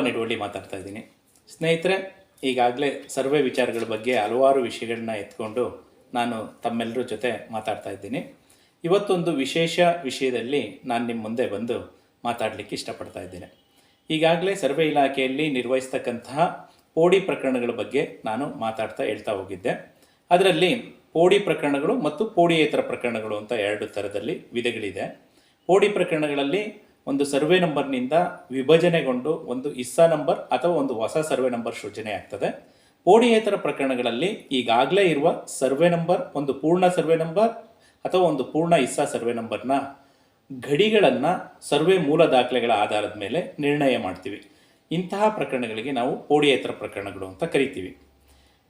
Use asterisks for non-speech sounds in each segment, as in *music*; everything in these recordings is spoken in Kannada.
ನಿಡುವಳ್ಳಿ ಮಾತಾಡ್ತಾ ಇದ್ದೀನಿ. ಸ್ನೇಹಿತರೆ, ಈಗಾಗಲೇ ಸರ್ವೆ ವಿಚಾರಗಳ ಬಗ್ಗೆ ಹಲವಾರು ವಿಷಯಗಳನ್ನ ಎತ್ಕೊಂಡು ನಾನು ತಮ್ಮೆಲ್ಲರ ಜೊತೆ ಮಾತಾಡ್ತಾ ಇದ್ದೀನಿ. ಇವತ್ತೊಂದು ವಿಶೇಷ ವಿಷಯದಲ್ಲಿ ನಾನು ನಿಮ್ಮ ಮುಂದೆ ಬಂದು ಮಾತಾಡಲಿಕ್ಕೆ ಇಷ್ಟಪಡ್ತಾ ಇದ್ದೇನೆ. ಈಗಾಗಲೇ ಸರ್ವೆ ಇಲಾಖೆಯಲ್ಲಿ ನಿರ್ವಹಿಸ್ತಕ್ಕಂತಹ ಪೋಡಿ ಪ್ರಕರಣಗಳ ಬಗ್ಗೆ ನಾನು ಮಾತಾಡ್ತಾ ಹೇಳ್ತಾ ಹೋಗಿದ್ದೆ. ಅದರಲ್ಲಿ ಪೋಡಿ ಪ್ರಕರಣಗಳು ಮತ್ತು ಪೋಡಿಯೇತರ ಪ್ರಕರಣಗಳು ಅಂತ ಎರಡು ಥರದಲ್ಲಿ ವಿಧಗಳಿದೆ. ಪೋಡಿ ಪ್ರಕರಣಗಳಲ್ಲಿ ಒಂದು ಸರ್ವೆ ನಂಬರ್ನಿಂದ ವಿಭಜನೆಗೊಂಡು ಒಂದು ಇಸ್ಸಾ ನಂಬರ್ ಅಥವಾ ಒಂದು ಹೊಸ ಸರ್ವೆ ನಂಬರ್ ಸೃಜನೆ ಆಗ್ತದೆ. ಪೋಡಿಯೇತರ ಪ್ರಕರಣಗಳಲ್ಲಿ ಈಗಾಗಲೇ ಇರುವ ಸರ್ವೆ ನಂಬರ್ ಒಂದು ಪೂರ್ಣ ಸರ್ವೆ ನಂಬರ್ ಅಥವಾ ಒಂದು ಪೂರ್ಣ ಇಸ್ಸಾ ಸರ್ವೆ ನಂಬರ್ನ ಗಡಿಗಳನ್ನು ಸರ್ವೆ ಮೂಲ ದಾಖಲೆಗಳ ಆಧಾರದ ಮೇಲೆ ನಿರ್ಣಯ ಮಾಡ್ತೀವಿ. ಇಂತಹ ಪ್ರಕರಣಗಳಿಗೆ ನಾವು ಪೋಡಿಯೇತರ ಪ್ರಕರಣಗಳು ಅಂತ ಕರಿತೀವಿ.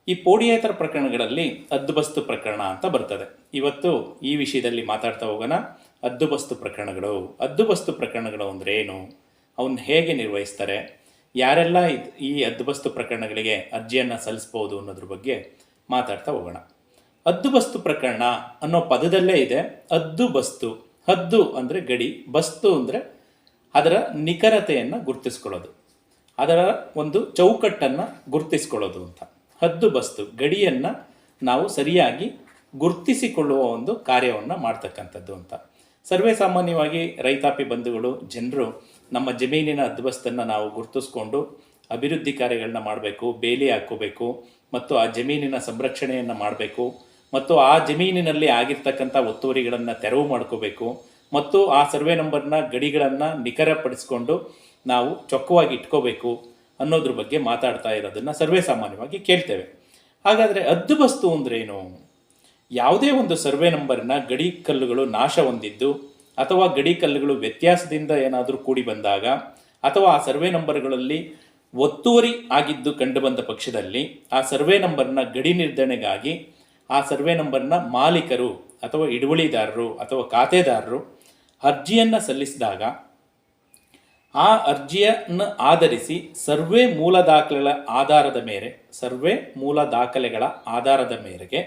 ಈ ಪೋಡಿಯೇತರ ಪ್ರಕರಣಗಳಲ್ಲಿ ಹದ್ದುಬಸ್ತು ಪ್ರಕರಣ ಅಂತ ಬರ್ತದೆ. ಇವತ್ತು ಈ ವಿಷಯದಲ್ಲಿ ಮಾತಾಡ್ತಾ ಹೋಗೋಣ. ಹದ್ದುಬಸ್ತು ಪ್ರಕರಣಗಳು. ಅದ್ದುಬಸ್ತು ಪ್ರಕರಣಗಳು ಅಂದರೆ ಏನು? ಅವನ್ನ ಹೇಗೆ ನಿರ್ವಹಿಸ್ತಾರೆ? ಯಾರೆಲ್ಲ ಈ ಅದ್ದುಬಸ್ತು ಪ್ರಕರಣಗಳಿಗೆ ಅರ್ಜಿಯನ್ನು ಸಲ್ಲಿಸ್ಬೋದು ಅನ್ನೋದ್ರ ಬಗ್ಗೆ ಮಾತಾಡ್ತಾ ಹೋಗೋಣ. ಅದ್ದುಬಸ್ತು ಪ್ರಕರಣ ಅನ್ನೋ ಪದದಲ್ಲೇ ಇದೆ ಹದ್ದು ಬಸ್ತು ಹದ್ದು ಅಂದರೆ ಗಡಿ, ಬಸ್ತು ಅಂದರೆ ಅದರ ನಿಖರತೆಯನ್ನು ಗುರುತಿಸ್ಕೊಳ್ಳೋದು. ಅದರ ಒಂದು ಚೌಕಟ್ಟನ್ನು ಗುರುತಿಸ್ಕೊಳ್ಳೋದು ಅಂತ. ಹದ್ದು ಬಸ್ತು ಗಡಿಯನ್ನು ನಾವು ಸರಿಯಾಗಿ ಗುರುತಿಸಿಕೊಳ್ಳುವ ಒಂದು ಕಾರ್ಯವನ್ನು ಮಾಡ್ತಕ್ಕಂಥದ್ದು ಅಂತ. ಸರ್ವೇ ಸಾಮಾನ್ಯವಾಗಿ ರೈತಾಪಿ ಬಂಧುಗಳು, ಜನರು ನಮ್ಮ ಜಮೀನಿನ ಅದ್ವಸ್ತನ್ನು ನಾವು ಗುರುತಿಸ್ಕೊಂಡು ಅಭಿವೃದ್ಧಿ ಕಾರ್ಯಗಳನ್ನ ಮಾಡಬೇಕು, ಬೇಲಿ ಹಾಕೋಬೇಕು ಮತ್ತು ಆ ಜಮೀನಿನ ಸಂರಕ್ಷಣೆಯನ್ನು ಮಾಡಬೇಕು, ಮತ್ತು ಆ ಜಮೀನಿನಲ್ಲಿ ಆಗಿರ್ತಕ್ಕಂಥ ಒತ್ತುವರಿಗಳನ್ನು ತೆರವು ಮಾಡ್ಕೋಬೇಕು, ಮತ್ತು ಆ ಸರ್ವೆ ನಂಬರ್ನ ಗಡಿಗಳನ್ನು ನಿಖರಪಡಿಸ್ಕೊಂಡು ನಾವು ಚೊಕ್ಕವಾಗಿ ಇಟ್ಕೋಬೇಕು ಅನ್ನೋದ್ರ ಬಗ್ಗೆ ಮಾತಾಡ್ತಾ ಇರೋದನ್ನು ಸರ್ವೇ ಸಾಮಾನ್ಯವಾಗಿ ಕೇಳ್ತೇವೆ. ಹಾಗಾದರೆ ಅದ್ದುಬಸ್ತು ಅಂದ್ರೇನು? ಯಾವುದೇ ಒಂದು ಸರ್ವೆ ನಂಬರ್ನ ಗಡಿ ಕಲ್ಲುಗಳು ನಾಶ ಹೊಂದಿದ್ದು ಅಥವಾ ಗಡಿ ಕಲ್ಲುಗಳು ವ್ಯತ್ಯಾಸದಿಂದ ಏನಾದರೂ ಕೂಡಿ ಬಂದಾಗ ಅಥವಾ ಆ ಸರ್ವೆ ನಂಬರ್ಗಳಲ್ಲಿ ಒತ್ತುವರಿ ಆಗಿದ್ದು ಕಂಡುಬಂದ ಪಕ್ಷದಲ್ಲಿ ಆ ಸರ್ವೆ ನಂಬರ್ನ ಗಡಿ ನಿರ್ಧರಣೆಗಾಗಿ ಆ ಸರ್ವೆ ನಂಬರ್ನ ಮಾಲೀಕರು ಅಥವಾ ಹಿಡುವಳಿದಾರರು ಅಥವಾ ಖಾತೆದಾರರು ಅರ್ಜಿಯನ್ನು ಸಲ್ಲಿಸಿದಾಗ ಆ ಅರ್ಜಿಯನ್ನು ಆಧರಿಸಿ ಸರ್ವೆ ಮೂಲ ದಾಖಲೆಗಳ ಆಧಾರದ ಮೇಲೆ ಸರ್ವೆ ಮೂಲ ದಾಖಲೆಗಳ ಆಧಾರದ ಮೇರೆಗೆ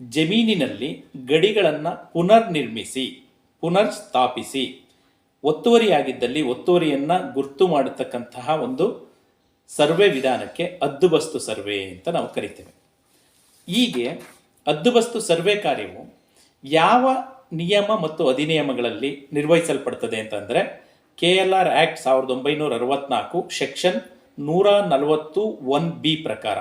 ಜಮೀನಿನಲ್ಲಿ ಗಡಿಗಳನ್ನು ಪುನರ್ನಿರ್ಮಿಸಿ ಪುನರ್ ಸ್ಥಾಪಿಸಿ ಒತ್ತುವರಿಯಾಗಿದ್ದಲ್ಲಿ ಒತ್ತುವರಿಯನ್ನು ಗುರ್ತು ಮಾಡತಕ್ಕಂತಹ ಒಂದು ಸರ್ವೆ ವಿಧಾನಕ್ಕೆ ಅದ್ದುಬಸ್ತು ಸರ್ವೆ ಅಂತ ನಾವು ಕರಿತೇವೆ. ಹೀಗೆ ಅದ್ದುಬಸ್ತು ಸರ್ವೆ ಕಾರ್ಯವು ಯಾವ ನಿಯಮ ಮತ್ತು ಅಧಿನಿಯಮಗಳಲ್ಲಿ ನಿರ್ವಹಿಸಲ್ಪಡ್ತದೆ ಅಂತಂದರೆ ಕೆ ಎಲ್ ಆರ್ ಆ್ಯಕ್ಟ್ ಸಾವಿರದ ಒಂಬೈನೂರ ಅರವತ್ನಾಲ್ಕು ಸೆಕ್ಷನ್ ನೂರ ನಲವತ್ತು ಒನ್ ಬಿ ಪ್ರಕಾರ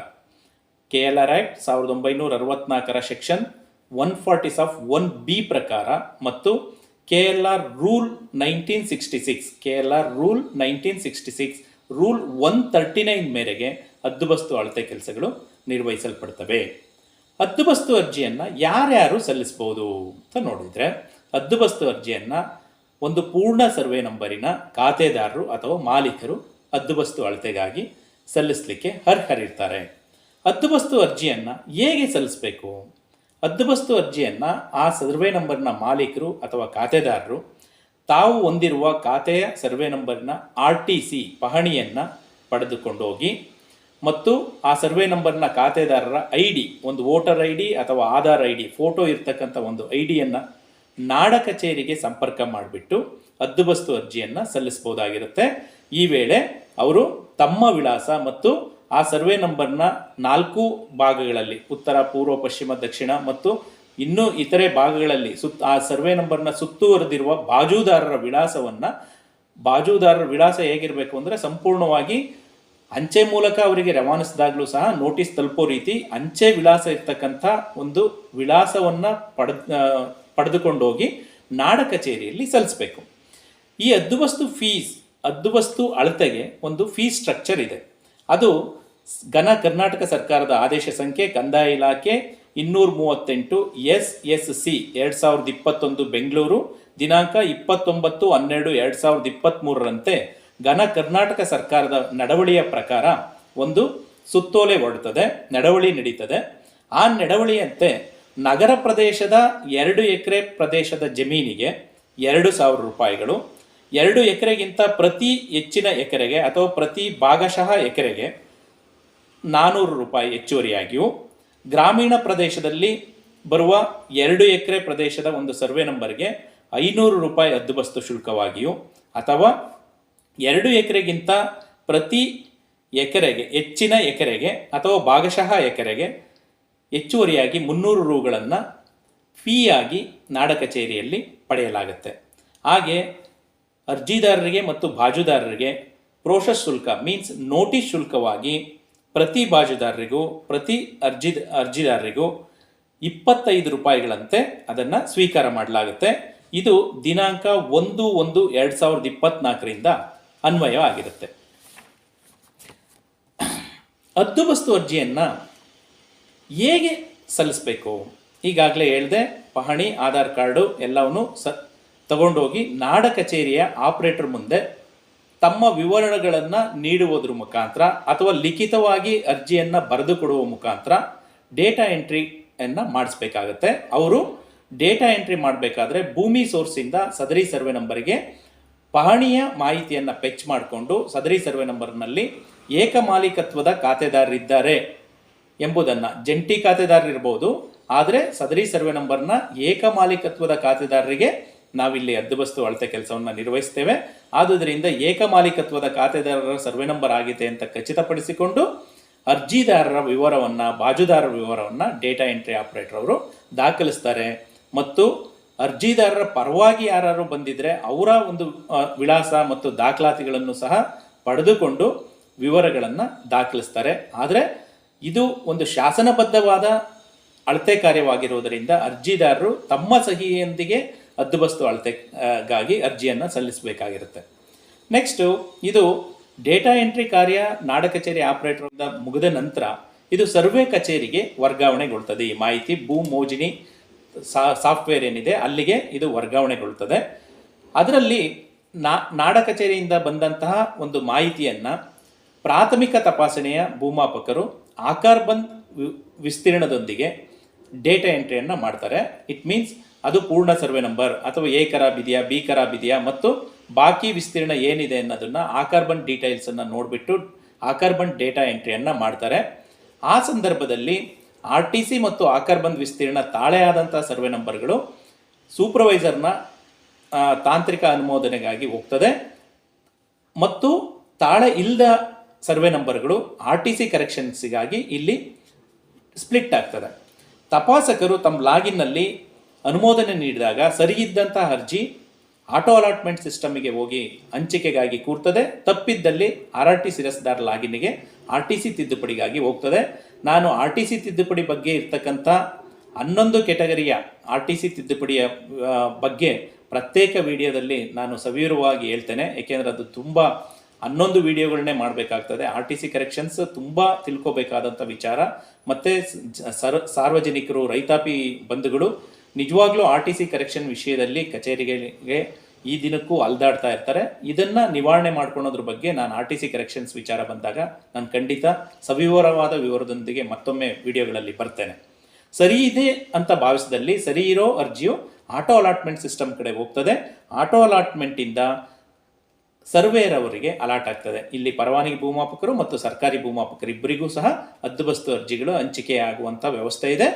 ಕೆ ಎಲ್ ಆರ್ ಆ್ಯಕ್ಟ್ ಸಾವಿರದ ಒಂಬೈನೂರ ಅರವತ್ನಾಲ್ಕರ section one forty of one B ಪ್ರಕಾರ ಮತ್ತು K L R rule nineteen sixty six K L R rule nineteen sixty six rule one thirty nine ಮೇರೆಗೆ ಹದ್ದುಬಸ್ತು ಅಳತೆ ಕೆಲಸಗಳು ನಿರ್ವಹಿಸಲ್ಪಡ್ತವೆ. ಹದ್ದುಬಸ್ತು ಅರ್ಜಿಯನ್ನು ಯಾರ್ಯಾರು ಸಲ್ಲಿಸ್ಬೋದು ಅಂತ ನೋಡಿದರೆ ಹದ್ದುಬಸ್ತು ಅರ್ಜಿಯನ್ನು ಒಂದು ಪೂರ್ಣ ಸರ್ವೆ ನಂಬರಿನ ಖಾತೆದಾರರು ಅಥವಾ ಮಾಲೀಕರು ಹದ್ದುಬಸ್ತು ಅಳತೆಗಾಗಿ ಸಲ್ಲಿಸಲಿಕ್ಕೆ ಅರ್ಹರಿರ್ತಾರೆ. ಹದ್ದುಬಸ್ತು ಅರ್ಜಿಯನ್ನು ಹೇಗೆ ಸಲ್ಲಿಸಬೇಕು? ಹದ್ದುಬಸ್ತು ಅರ್ಜಿಯನ್ನು ಆ ಸರ್ವೆ ನಂಬರ್ನ ಮಾಲೀಕರು ಅಥವಾ ಖಾತೆದಾರರು, ತಾವು ಹೊಂದಿರುವ ಖಾತೆಯ ಸರ್ವೆ ನಂಬರ್ನ ಆರ್ ಟಿ ಸಿ ಪಹಣಿಯನ್ನು ಪಡೆದುಕೊಂಡು ಹೋಗಿ ಮತ್ತು ಆ ಸರ್ವೆ ನಂಬರ್ನ ಖಾತೆದಾರರ ಐ ಡಿ ಒಂದು ವೋಟರ್ ಐ ಡಿ ಅಥವಾ ಆಧಾರ್ ಐ ಡಿ ಫೋಟೋ ಇರ್ತಕ್ಕಂಥ ಒಂದು ಐ ಡಿಯನ್ನು ನಾಡ ಕಚೇರಿಗೆ ಸಂಪರ್ಕ ಮಾಡಿಬಿಟ್ಟು ಹದ್ದುಬಸ್ತು ಅರ್ಜಿಯನ್ನು ಸಲ್ಲಿಸ್ಬೋದಾಗಿರುತ್ತೆ ಈ ವೇಳೆ ಅವರು ತಮ್ಮ ವಿಳಾಸ ಮತ್ತು ಆ ಸರ್ವೆ ನಂಬರ್ನ ನಾಲ್ಕು ಭಾಗಗಳಲ್ಲಿ, ಉತ್ತರ, ಪೂರ್ವ, ಪಶ್ಚಿಮ, ದಕ್ಷಿಣ ಮತ್ತು ಇನ್ನೂ ಇತರೆ ಭಾಗಗಳಲ್ಲಿ ಸುತ್ತ ಆ ಸರ್ವೆ ನಂಬರ್ನ ಸುತ್ತುವರೆದಿರುವ ಬಾಜುದಾರರ ವಿಳಾಸವನ್ನು, ಬಾಜುದಾರರ ವಿಳಾಸ ಹೇಗಿರಬೇಕು ಅಂದರೆ ಸಂಪೂರ್ಣವಾಗಿ ಅಂಚೆ ಮೂಲಕ ಅವರಿಗೆ ರವಾನಿಸಿದಾಗಲೂ ಸಹ ನೋಟಿಸ್ ತಲುಪೋ ರೀತಿ ಅಂಚೆ ವಿಳಾಸ ಇರ್ತಕ್ಕಂಥ ಒಂದು ವಿಳಾಸವನ್ನು ಪಡೆದ ಪಡೆದುಕೊಂಡೋಗಿ ನಾಡ ಕಚೇರಿಯಲ್ಲಿ ಸಲ್ಲಿಸಬೇಕು. ಈ ಅದ್ದುವಸ್ತು ಫೀಸ್ ಅದ್ದುವಸ್ತು ಅಳತೆಗೆ ಒಂದು ಫೀಸ್ ಸ್ಟ್ರಕ್ಚರ್ ಇದೆ. ಅದು ಘನ ಕರ್ನಾಟಕ ಸರ್ಕಾರದ ಆದೇಶ ಸಂಖ್ಯೆ ಕಂದಾಯ ಇಲಾಖೆ ಇನ್ನೂರ ಮೂವತ್ತೆಂಟು ಎಸ್ ಎಸ್ ಸಿ ಎರಡು ಸಾವಿರದ ಇಪ್ಪತ್ತೊಂದು ಬೆಂಗಳೂರು, ದಿನಾಂಕ ಇಪ್ಪತ್ತೊಂಬತ್ತು ಹನ್ನೆರಡು ಎರಡು ಸಾವಿರದ ಇಪ್ಪತ್ತ್ಮೂರರಂತೆ ಘನ ಕರ್ನಾಟಕ ಸರ್ಕಾರದ ನಡವಳಿಯ ಪ್ರಕಾರ ಒಂದು, ಸುತ್ತೋಲೆ ಹೊರಡ್ತದೆ ನಡವಳಿ ನಡೀತದೆ. ಆ ನಡವಳಿಯಂತೆ ನಗರ ಪ್ರದೇಶದ ಎರಡು ಎಕರೆ ಪ್ರದೇಶದ ಜಮೀನಿಗೆ ಎರಡು ಸಾವಿರ ರೂಪಾಯಿಗಳು, ಎರಡು ಎಕರೆಗಿಂತ ಪ್ರತಿ ಹೆಚ್ಚಿನ ಎಕರೆಗೆ ಅಥವಾ ಪ್ರತಿ ಭಾಗಶಃ ಎಕರೆಗೆ ನಾನ್ನೂರು ರೂಪಾಯಿ ಹೆಚ್ಚುವರಿಯಾಗಿಯೂ ಗ್ರಾಮೀಣ ಪ್ರದೇಶದಲ್ಲಿ ಬರುವ ಎರಡು ಎಕರೆ ಪ್ರದೇಶದ ಒಂದು ಸರ್ವೆ ನಂಬರ್ಗೆ ಐನೂರು ರೂಪಾಯಿ ಹದ್ದುಬಸ್ತು ಶುಲ್ಕವಾಗಿಯೂ ಅಥವಾ ಎರಡು ಎಕರೆಗಿಂತ ಪ್ರತಿ ಎಕರೆಗೆ, ಹೆಚ್ಚಿನ ಎಕರೆಗೆ ಅಥವಾ ಭಾಗಶಃ ಎಕರೆಗೆ ಹೆಚ್ಚುವರಿಯಾಗಿ ಮುನ್ನೂರು ರೂಗಳನ್ನು ಫೀಯಾಗಿ ನಾಡ ಕಚೇರಿಯಲ್ಲಿ ಪಡೆಯಲಾಗುತ್ತೆ. ಹಾಗೆ ಅರ್ಜಿದಾರರಿಗೆ ಮತ್ತು ಬಾಜುದಾರರಿಗೆ ಪ್ರೋಸೆಸ್ ಶುಲ್ಕ ಮೀನ್ಸ್ ನೋಟಿಸ್ ಶುಲ್ಕವಾಗಿ ಪ್ರತಿ ಬಾಜುದಾರರಿಗೂ, ಪ್ರತಿ ಅರ್ಜಿ, ಅರ್ಜಿದಾರರಿಗೂ ಇಪ್ಪತ್ತೈದು ರೂಪಾಯಿಗಳಂತೆ ಅದನ್ನು ಸ್ವೀಕಾರ ಮಾಡಲಾಗುತ್ತೆ. ಇದು ದಿನಾಂಕ ಒಂದು ಒಂದು ಎರಡು ಸಾವಿರದ ಇಪ್ಪತ್ನಾಲ್ಕರಿಂದ ಅನ್ವಯವಾಗಿರುತ್ತೆ. ಹದ್ದುಬಸ್ತು ಅರ್ಜಿಯನ್ನು ಹೇಗೆ ಸಲ್ಲಿಸಬೇಕು? ಈಗಾಗಲೇ ಹೇಳಿದೆ, ಪಹಣಿ, ಆಧಾರ್ ಕಾರ್ಡು ಎಲ್ಲವನ್ನು ಸ, ತಗೊಂಡೋಗಿ ನಾಡ ಕಚೇರಿಯ ಆಪರೇಟರ್ ಮುಂದೆ ತಮ್ಮ ವಿವರಣೆಗಳನ್ನು ನೀಡುವುದರ ಮುಖಾಂತರ ಅಥವಾ ಲಿಖಿತವಾಗಿ ಅರ್ಜಿಯನ್ನು ಬರೆದು ಕೊಡುವ ಮುಖಾಂತರ ಡೇಟಾ ಎಂಟ್ರಿಯನ್ನು ಮಾಡಿಸ್ಬೇಕಾಗತ್ತೆ. ಅವರು ಡೇಟಾ ಎಂಟ್ರಿ ಮಾಡಬೇಕಾದ್ರೆ ಭೂಮಿ ಸೋರ್ಸಿಂದ ಸದರಿ ಸರ್ವೆ ನಂಬರ್ಗೆ ಪಹಣಿಯ ಮಾಹಿತಿಯನ್ನು ಪೆಚ್ ಮಾಡಿಕೊಂಡು ಸದರಿ ಸರ್ವೆ ನಂಬರ್ನಲ್ಲಿ ಏಕಮಾಲಿಕತ್ವದ ಖಾತೆದಾರರಿದ್ದಾರೆ ಎಂಬುದನ್ನು. ಜಂಟಿ ಖಾತೆದಾರರಿರ್ಬೋದು, ಆದರೆ ಸದರಿ ಸರ್ವೆ ನಂಬರ್ನ ಏಕಮಾಲಿಕತ್ವದ ಖಾತೆದಾರರಿಗೆ ನಾವಿಲ್ಲಿ ಹದ್ದುಬಸ್ತು ಅಳತೆ ಕೆಲಸವನ್ನು ನಿರ್ವಹಿಸ್ತೇವೆ. ಆದುದರಿಂದ ಏಕಮಾಲೀಕತ್ವದ ಖಾತೆದಾರರ ಸರ್ವೆ ನಂಬರ್ ಆಗಿದೆ ಅಂತ ಖಚಿತಪಡಿಸಿಕೊಂಡು ಅರ್ಜಿದಾರರ ವಿವರವನ್ನು, ಬಾಜುದಾರರ ವಿವರವನ್ನು ಡೇಟಾ ಎಂಟ್ರಿ ಆಪರೇಟರ್ ಅವರು ದಾಖಲಿಸ್ತಾರೆ. ಮತ್ತು ಅರ್ಜಿದಾರರ ಪರವಾಗಿ ಯಾರು ಬಂದಿದ್ರೆ ಅವರ ಒಂದು ವಿಳಾಸ ಮತ್ತು ದಾಖಲಾತಿಗಳನ್ನು ಸಹ ಪಡೆದುಕೊಂಡು ವಿವರಗಳನ್ನು ದಾಖಲಿಸ್ತಾರೆ. ಆದರೆ ಇದು ಒಂದು ಶಾಸನಬದ್ಧವಾದ ಅಳತೆ ಕಾರ್ಯವಾಗಿರುವುದರಿಂದ ಅರ್ಜಿದಾರರು ತಮ್ಮ ಸಹಿಯೊಂದಿಗೆ ಹದ್ದುಬಸ್ತು ಅಳತೆಗಾಗಿ ಅರ್ಜಿಯನ್ನು ಸಲ್ಲಿಸಬೇಕಾಗಿರುತ್ತೆ. ನೆಕ್ಸ್ಟು ಇದು ಡೇಟಾ ಎಂಟ್ರಿ ಕಾರ್ಯ ನಾಡ ಕಚೇರಿ ಆಪರೇಟರ್ ಮುಗಿದ ನಂತರ ಇದು ಸರ್ವೆ ಕಚೇರಿಗೆ ವರ್ಗಾವಣೆಗೊಳ್ತದೆ. ಈ ಮಾಹಿತಿ ಭೂ ಮೋಜಿನಿ ಸಾಫ್ಟ್ವೇರ್ ಏನಿದೆ ಅಲ್ಲಿಗೆ ಇದು ವರ್ಗಾವಣೆಗೊಳ್ತದೆ. ಅದರಲ್ಲಿ ನಾ, ನಾಡ ಕಚೇರಿಯಿಂದ ಬಂದಂತಹ ಒಂದು ಮಾಹಿತಿಯನ್ನು ಪ್ರಾಥಮಿಕ ತಪಾಸಣೆಯ ಭೂಮಾಪಕರು ಆಕಾರ್ ಬಂದ್ ವಿ- ವಿಸ್ತೀರ್ಣದೊಂದಿಗೆ ಡೇಟಾ ಎಂಟ್ರಿಯನ್ನು ಮಾಡ್ತಾರೆ. ಇಟ್ ಮೀನ್ಸ್ ಅದು ಪೂರ್ಣ ಸರ್ವೆ ನಂಬರ್ ಅಥವಾ ಎ ಕರಾಬ್ ಇದೆಯಾ ಬಿ ಕರಾಬ್ ಇದೆಯಾ ಮತ್ತು ಬಾಕಿ ವಿಸ್ತೀರ್ಣ ಏನಿದೆ ಅನ್ನೋದನ್ನು ಆಕಾರ್ಬನ್ ಡೀಟೇಲ್ಸನ್ನು ನೋಡಿಬಿಟ್ಟು ಆಕಾರ್ಬನ್ ಡೇಟಾ ಎಂಟ್ರಿಯನ್ನು ಮಾಡ್ತಾರೆ. ಆ ಸಂದರ್ಭದಲ್ಲಿ ಆರ್ ಟಿ ಸಿ ಮತ್ತು ಆಕಾರ್ಬಂದ್ ವಿಸ್ತೀರ್ಣ ತಾಳೆ ಆದಂಥ ಸರ್ವೆ ನಂಬರ್ಗಳು ಸೂಪರ್ವೈಸರ್ನ ತಾಂತ್ರಿಕ ಅನುಮೋದನೆಗಾಗಿ ಹೋಗ್ತದೆ. ಮತ್ತು ತಾಳೆ ಇಲ್ಲದ ಸರ್ವೆ ನಂಬರ್ಗಳು ಆರ್ ಟಿ ಸಿ ಕರೆಕ್ಷನ್ಸಿಗಾಗಿ ಇಲ್ಲಿ ಸ್ಪ್ಲಿಟ್ ಆಗ್ತದೆ. ತಪಾಸಕರು ತಮ್ಮ ಲಾಗಿನ್ನಲ್ಲಿ ಅನುಮೋದನೆ ನೀಡಿದಾಗ ಸರಿಯಿದ್ದಂಥ ಅರ್ಜಿ ಆಟೋ ಅಲಾಟ್ಮೆಂಟ್ ಸಿಸ್ಟಮಿಗೆ ಹೋಗಿ ಹಂಚಿಕೆಗಾಗಿ ಕೂರ್ತದೆ. ತಪ್ಪಿದ್ದಲ್ಲಿ ಆರ್ ಆರ್ ಟಿ ಸಿರಸ್ದಾರ್ ಲಾಗಿನ್ಗೆ ಆರ್ ಟಿ ಸಿ ತಿದ್ದುಪಡಿಗಾಗಿ ಹೋಗ್ತದೆ. ನಾನು ಆರ್ ಟಿ ಸಿ ತಿದ್ದುಪಡಿ ಬಗ್ಗೆ ಇರ್ತಕ್ಕಂಥ ಹನ್ನೊಂದು ಕೆಟಗರಿಯ ಆರ್ ಟಿ ಸಿ ತಿದ್ದುಪಡಿಯ ಬಗ್ಗೆ ಪ್ರತ್ಯೇಕ ವಿಡಿಯೋದಲ್ಲಿ ನಾನು ಸವಿವರವಾಗಿ ಹೇಳ್ತೇನೆ. ಏಕೆಂದರೆ ಅದು ತುಂಬ ಹನ್ನೊಂದು ವಿಡಿಯೋಗಳನ್ನೇ ಮಾಡಬೇಕಾಗ್ತದೆ. ಆರ್ ಟಿ ಸಿ ಕರೆಕ್ಷನ್ಸ್ ತುಂಬ ತಿಳ್ಕೊಬೇಕಾದಂಥ ವಿಚಾರ. ಮತ್ತು ಸರ್ ಸಾರ್ವಜನಿಕರು, ರೈತಾಪಿ ಬಂಧುಗಳು ನಿಜವಾಗ್ಲೂ ಆರ್ ಟಿ ಸಿ ಕರೆಕ್ಷನ್ ವಿಷಯದಲ್ಲಿ ಕಚೇರಿಗೆ ಈ ದಿನಕ್ಕೂ ಅಲ್ದಾಡ್ತಾ ಇರ್ತಾರೆ. ಇದನ್ನ ನಿವಾರಣೆ ಮಾಡ್ಕೊಳೋದ್ರ ಬಗ್ಗೆ ನಾನು ಆರ್ ಟಿ ಸಿ ಕರೆಕ್ಷನ್ಸ್ ವಿಚಾರ ಬಂದಾಗ ನಾನು ಖಂಡಿತ ಸವಿವರವಾದ ವಿವರದೊಂದಿಗೆ ಮತ್ತೊಮ್ಮೆ ವಿಡಿಯೋಗಳಲ್ಲಿ ಬರ್ತೇನೆ. ಸರಿ ಇದೆ ಅಂತ ಭಾವಿಸಿದಲ್ಲಿ ಸರಿ ಇರೋ ಅರ್ಜಿಯು ಆಟೋ ಅಲಾಟ್ಮೆಂಟ್ ಸಿಸ್ಟಮ್ ಕಡೆ ಹೋಗ್ತದೆ. ಆಟೋ ಅಲಾಟ್ಮೆಂಟಿಂದ ಸರ್ವೇಯರ್ ಅವರಿಗೆ ಅಲಾಟ್ ಆಗ್ತದೆ. ಇಲ್ಲಿ ಪರವಾನಗಿ ಭೂಮಾಪಕರು ಮತ್ತು ಸರ್ಕಾರಿ ಭೂಮಾಪಕರು ಇಬ್ಬರಿಗೂ ಸಹ ಹದ್ದುಬಸ್ತು ಅರ್ಜಿಗಳು ಹಂಚಿಕೆಯಾಗುವಂಥ ವ್ಯವಸ್ಥೆ ಇದೆ.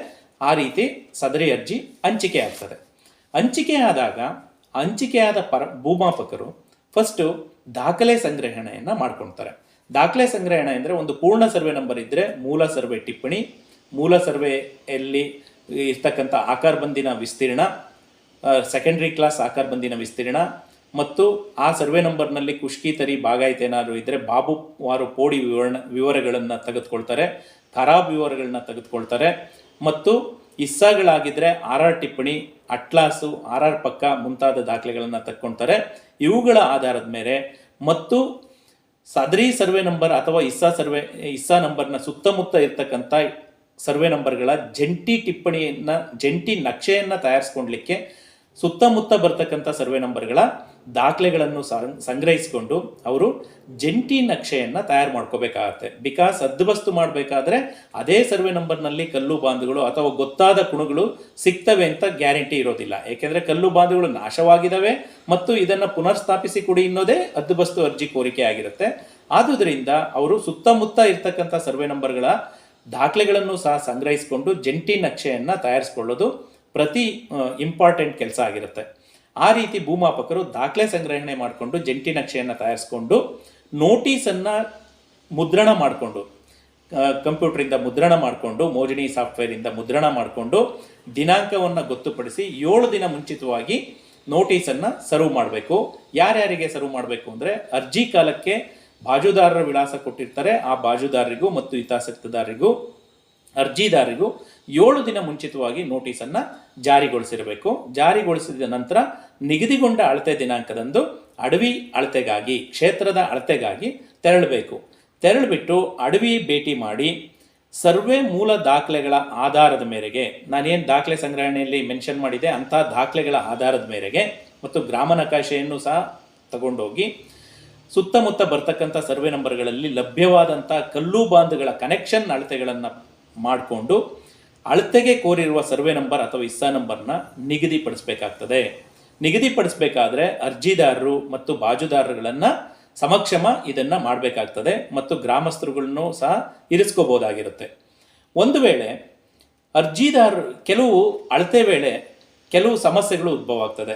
ಆ ರೀತಿ ಸದರಿ ಅರ್ಜಿ ಹಂಚಿಕೆ ಆಗ್ತದೆ. ಹಂಚಿಕೆ ಆದಾಗ ಹಂಚಿಕೆಯಾದ ಪರ, ಭೂಮಾಪಕರು ಫಸ್ಟು ದಾಖಲೆ ಸಂಗ್ರಹಣೆಯನ್ನು ಮಾಡ್ಕೊಳ್ತಾರೆ. ದಾಖಲೆ ಸಂಗ್ರಹಣೆ ಅಂದರೆ ಒಂದು ಪೂರ್ಣ ಸರ್ವೆ ನಂಬರ್ ಇದ್ದರೆ ಮೂಲ ಸರ್ವೆ ಟಿಪ್ಪಣಿ, ಮೂಲ ಸರ್ವೆಯಲ್ಲಿ ಇರ್ತಕ್ಕಂಥ ಆಕಾರ ಬಂದಿನ ವಿಸ್ತೀರ್ಣ ಸೆಕೆಂಡ್ರಿ ಕ್ಲಾಸ್ ಆಕಾರ ಬಂದಿನ ವಿಸ್ತೀರ್ಣ ಮತ್ತು ಆ ಸರ್ವೆ ನಂಬರ್ನಲ್ಲಿ ಕುಷ್ಕಿ ತರಿ ಬಾಗಾಯ್ತು ಏನಾದರೂ ಇದ್ದರೆ ಬಾಬು ವಾರು ಪೋಡಿ ವಿವರಣ, ವಿವರಗಳನ್ನು ತೆಗೆದುಕೊಳ್ತಾರೆ. ಖರಾಬ್ ವಿವರಗಳನ್ನ ತೆಗೆದುಕೊಳ್ತಾರೆ. ಮತ್ತು ಇಸ್ಸಾಗಳಾಗಿದ್ದರೆ ಆರ್ ಆರ್ ಟಿಪ್ಪಣಿ, ಅಟ್ಲಾಸು, ಆರ್ ಆರ್ ಪಕ್ಕ ಮುಂತಾದ ದಾಖಲೆಗಳನ್ನು ತಕ್ಕೊಳ್ತಾರೆ ಇವುಗಳ ಆಧಾರದ ಮೇಲೆ ಮತ್ತು ಸದರಿ ಸರ್ವೆ ನಂಬರ್ ಅಥವಾ ಇಸ್ಸಾ ಸರ್ವೆ, ಇಸ್ಸಾ ನಂಬರ್ನ ಸುತ್ತಮುತ್ತ ಇರ್ತಕ್ಕಂಥ ಸರ್ವೆ ನಂಬರ್ಗಳ ಜಂಟಿ ಟಿಪ್ಪಣಿಯನ್ನು, ಜಂಟಿ ನಕ್ಷೆಯನ್ನು ತಯಾರಿಸ್ಕೊಳ್ಲಿಕ್ಕೆ ಸುತ್ತಮುತ್ತ ಬರ್ತಕ್ಕಂಥ ಸರ್ವೆ ನಂಬರ್ಗಳ ದಾಖಲೆಗಳನ್ನು ಸಂಗ್ರಹಿಸಿಕೊಂಡು ಅವರು ಜಂಟಿ ನಕ್ಷೆಯನ್ನು ತಯಾರು ಮಾಡ್ಕೋಬೇಕಾಗತ್ತೆ. ಬಿಕಾಸ್ ಅದ್ದುಬಸ್ತು ಮಾಡಬೇಕಾದ್ರೆ ಅದೇ ಸರ್ವೆ ನಂಬರ್ನಲ್ಲಿ ಕಲ್ಲು ಬಾಂಧುಗಳು ಅಥವಾ ಗೊತ್ತಾದ ಕುಣುಗಳು ಸಿಗ್ತವೆ ಅಂತ ಗ್ಯಾರಂಟಿ ಇರೋದಿಲ್ಲ. ಏಕೆಂದರೆ ಕಲ್ಲು ಬಾಂಧುಗಳು ನಾಶವಾಗಿದ್ದಾವೆ ಮತ್ತು ಇದನ್ನು ಪುನರ್ಸ್ಥಾಪಿಸಿ ಕೊಡಿ ಅನ್ನೋದೇ ಅದ್ದುಬಸ್ತು ಅರ್ಜಿ ಕೋರಿಕೆ ಆಗಿರುತ್ತೆ. ಆದುದರಿಂದ ಅವರು ಸುತ್ತಮುತ್ತ ಇರ್ತಕ್ಕಂಥ ಸರ್ವೆ ನಂಬರ್ಗಳ ದಾಖಲೆಗಳನ್ನು ಸಹ ಸಂಗ್ರಹಿಸಿಕೊಂಡು ಜಂಟಿ ನಕ್ಷೆಯನ್ನು ತಯಾರಿಸಿಕೊಳ್ಳೋದು ಪ್ರತಿ ಇಂಪಾರ್ಟೆಂಟ್ ಕೆಲಸ ಆಗಿರುತ್ತೆ. ಆ ರೀತಿ ಭೂಮಾಪಕರು ದಾಖಲೆ ಸಂಗ್ರಹಣೆ ಮಾಡಿಕೊಂಡು ಜಂಟಿ ನಕ್ಷೆಯನ್ನು ತಯಾರಿಸ್ಕೊಂಡು ನೋಟಿಸನ್ನು ಮುದ್ರಣ ಮಾಡಿಕೊಂಡು ಕಂಪ್ಯೂಟರಿಂದ ಮುದ್ರಣ ಮಾಡಿಕೊಂಡು, ಮೋಜಣಿ ಸಾಫ್ಟ್ವೇರಿಂದ ಮುದ್ರಣ ಮಾಡಿಕೊಂಡು ದಿನಾಂಕವನ್ನು ಗೊತ್ತುಪಡಿಸಿ ಏಳು ದಿನ ಮುಂಚಿತವಾಗಿ ನೋಟಿಸನ್ನು ಸರ್ವ್ ಮಾಡಬೇಕು. ಯಾರ್ಯಾರಿಗೆ ಸರ್ವ್ ಮಾಡಬೇಕು ಅಂದರೆ ಅರ್ಜಿ ಕಾಲಕ್ಕೆ ಬಾಜುದಾರರ ವಿಳಾಸ ಕೊಟ್ಟಿರ್ತಾರೆ. ಆ ಬಾಜುದಾರರಿಗೂ ಮತ್ತು ಹಿತಾಸಕ್ತದಾರರಿಗೂ, ಅರ್ಜಿದಾರರಿಗೂ ಏಳು ದಿನ ಮುಂಚಿತವಾಗಿ ನೋಟಿಸನ್ನು ಜಾರಿಗೊಳಿಸಿರಬೇಕು. ಜಾರಿಗೊಳಿಸಿದ ನಂತರ ನಿಗದಿಗೊಂಡ ಅಳತೆ ದಿನಾಂಕದಂದು ಅಡವಿ ಅಳತೆಗಾಗಿ, ಕ್ಷೇತ್ರದ ಅಳತೆಗಾಗಿ ತೆರಳಬೇಕು. ತೆರಳಿಬಿಟ್ಟು ಅಡವಿ ಭೇಟಿ ಮಾಡಿ ಸರ್ವೆ ಮೂಲ ದಾಖಲೆಗಳ ಆಧಾರದ ಮೇರೆಗೆ, ನಾನೇನು ದಾಖಲೆ ಸಂಗ್ರಹಣೆಯಲ್ಲಿ ಮೆನ್ಷನ್ ಮಾಡಿದೆ ಅಂಥ ದಾಖಲೆಗಳ ಆಧಾರದ ಮೇರೆಗೆ ಮತ್ತು ಗ್ರಾಮ ನಕಾಶೆಯನ್ನು ಸಹ ತಗೊಂಡೋಗಿ ಸುತ್ತಮುತ್ತ ಬರ್ತಕ್ಕಂಥ ಸರ್ವೆ ನಂಬರ್ಗಳಲ್ಲಿ ಲಭ್ಯವಾದಂಥ ಕಲ್ಲು ಬಾಂಧುಗಳ ಕನೆಕ್ಷನ್ ಅಳತೆಗಳನ್ನು ಮಾಡಿಕೊಂಡು ಅಳತೆಗೆ ಕೋರಿರುವ ಸರ್ವೆ ನಂಬರ್ ಅಥವಾ ಇಸ್ಸಾ ನಂಬರ್ನ ನಿಗದಿಪಡಿಸಬೇಕಾಗ್ತದೆ. ನಿಗದಿಪಡಿಸಬೇಕಾದ್ರೆ ಅರ್ಜಿದಾರರು ಮತ್ತು ಬಾಜುದಾರರುಗಳನ್ನು ಸಮಕ್ಷಮ ಇದನ್ನು ಮಾಡಬೇಕಾಗ್ತದೆ ಮತ್ತು ಗ್ರಾಮಸ್ಥರುಗಳನ್ನು ಸಹ ಇರಿಸ್ಕೋಬೋದಾಗಿರುತ್ತೆ. ಒಂದು ವೇಳೆ ಅರ್ಜಿದಾರರು ಕೆಲವು ಅಳತೆ ವೇಳೆ ಕೆಲವು ಸಮಸ್ಯೆಗಳು ಉದ್ಭವ ಆಗ್ತದೆ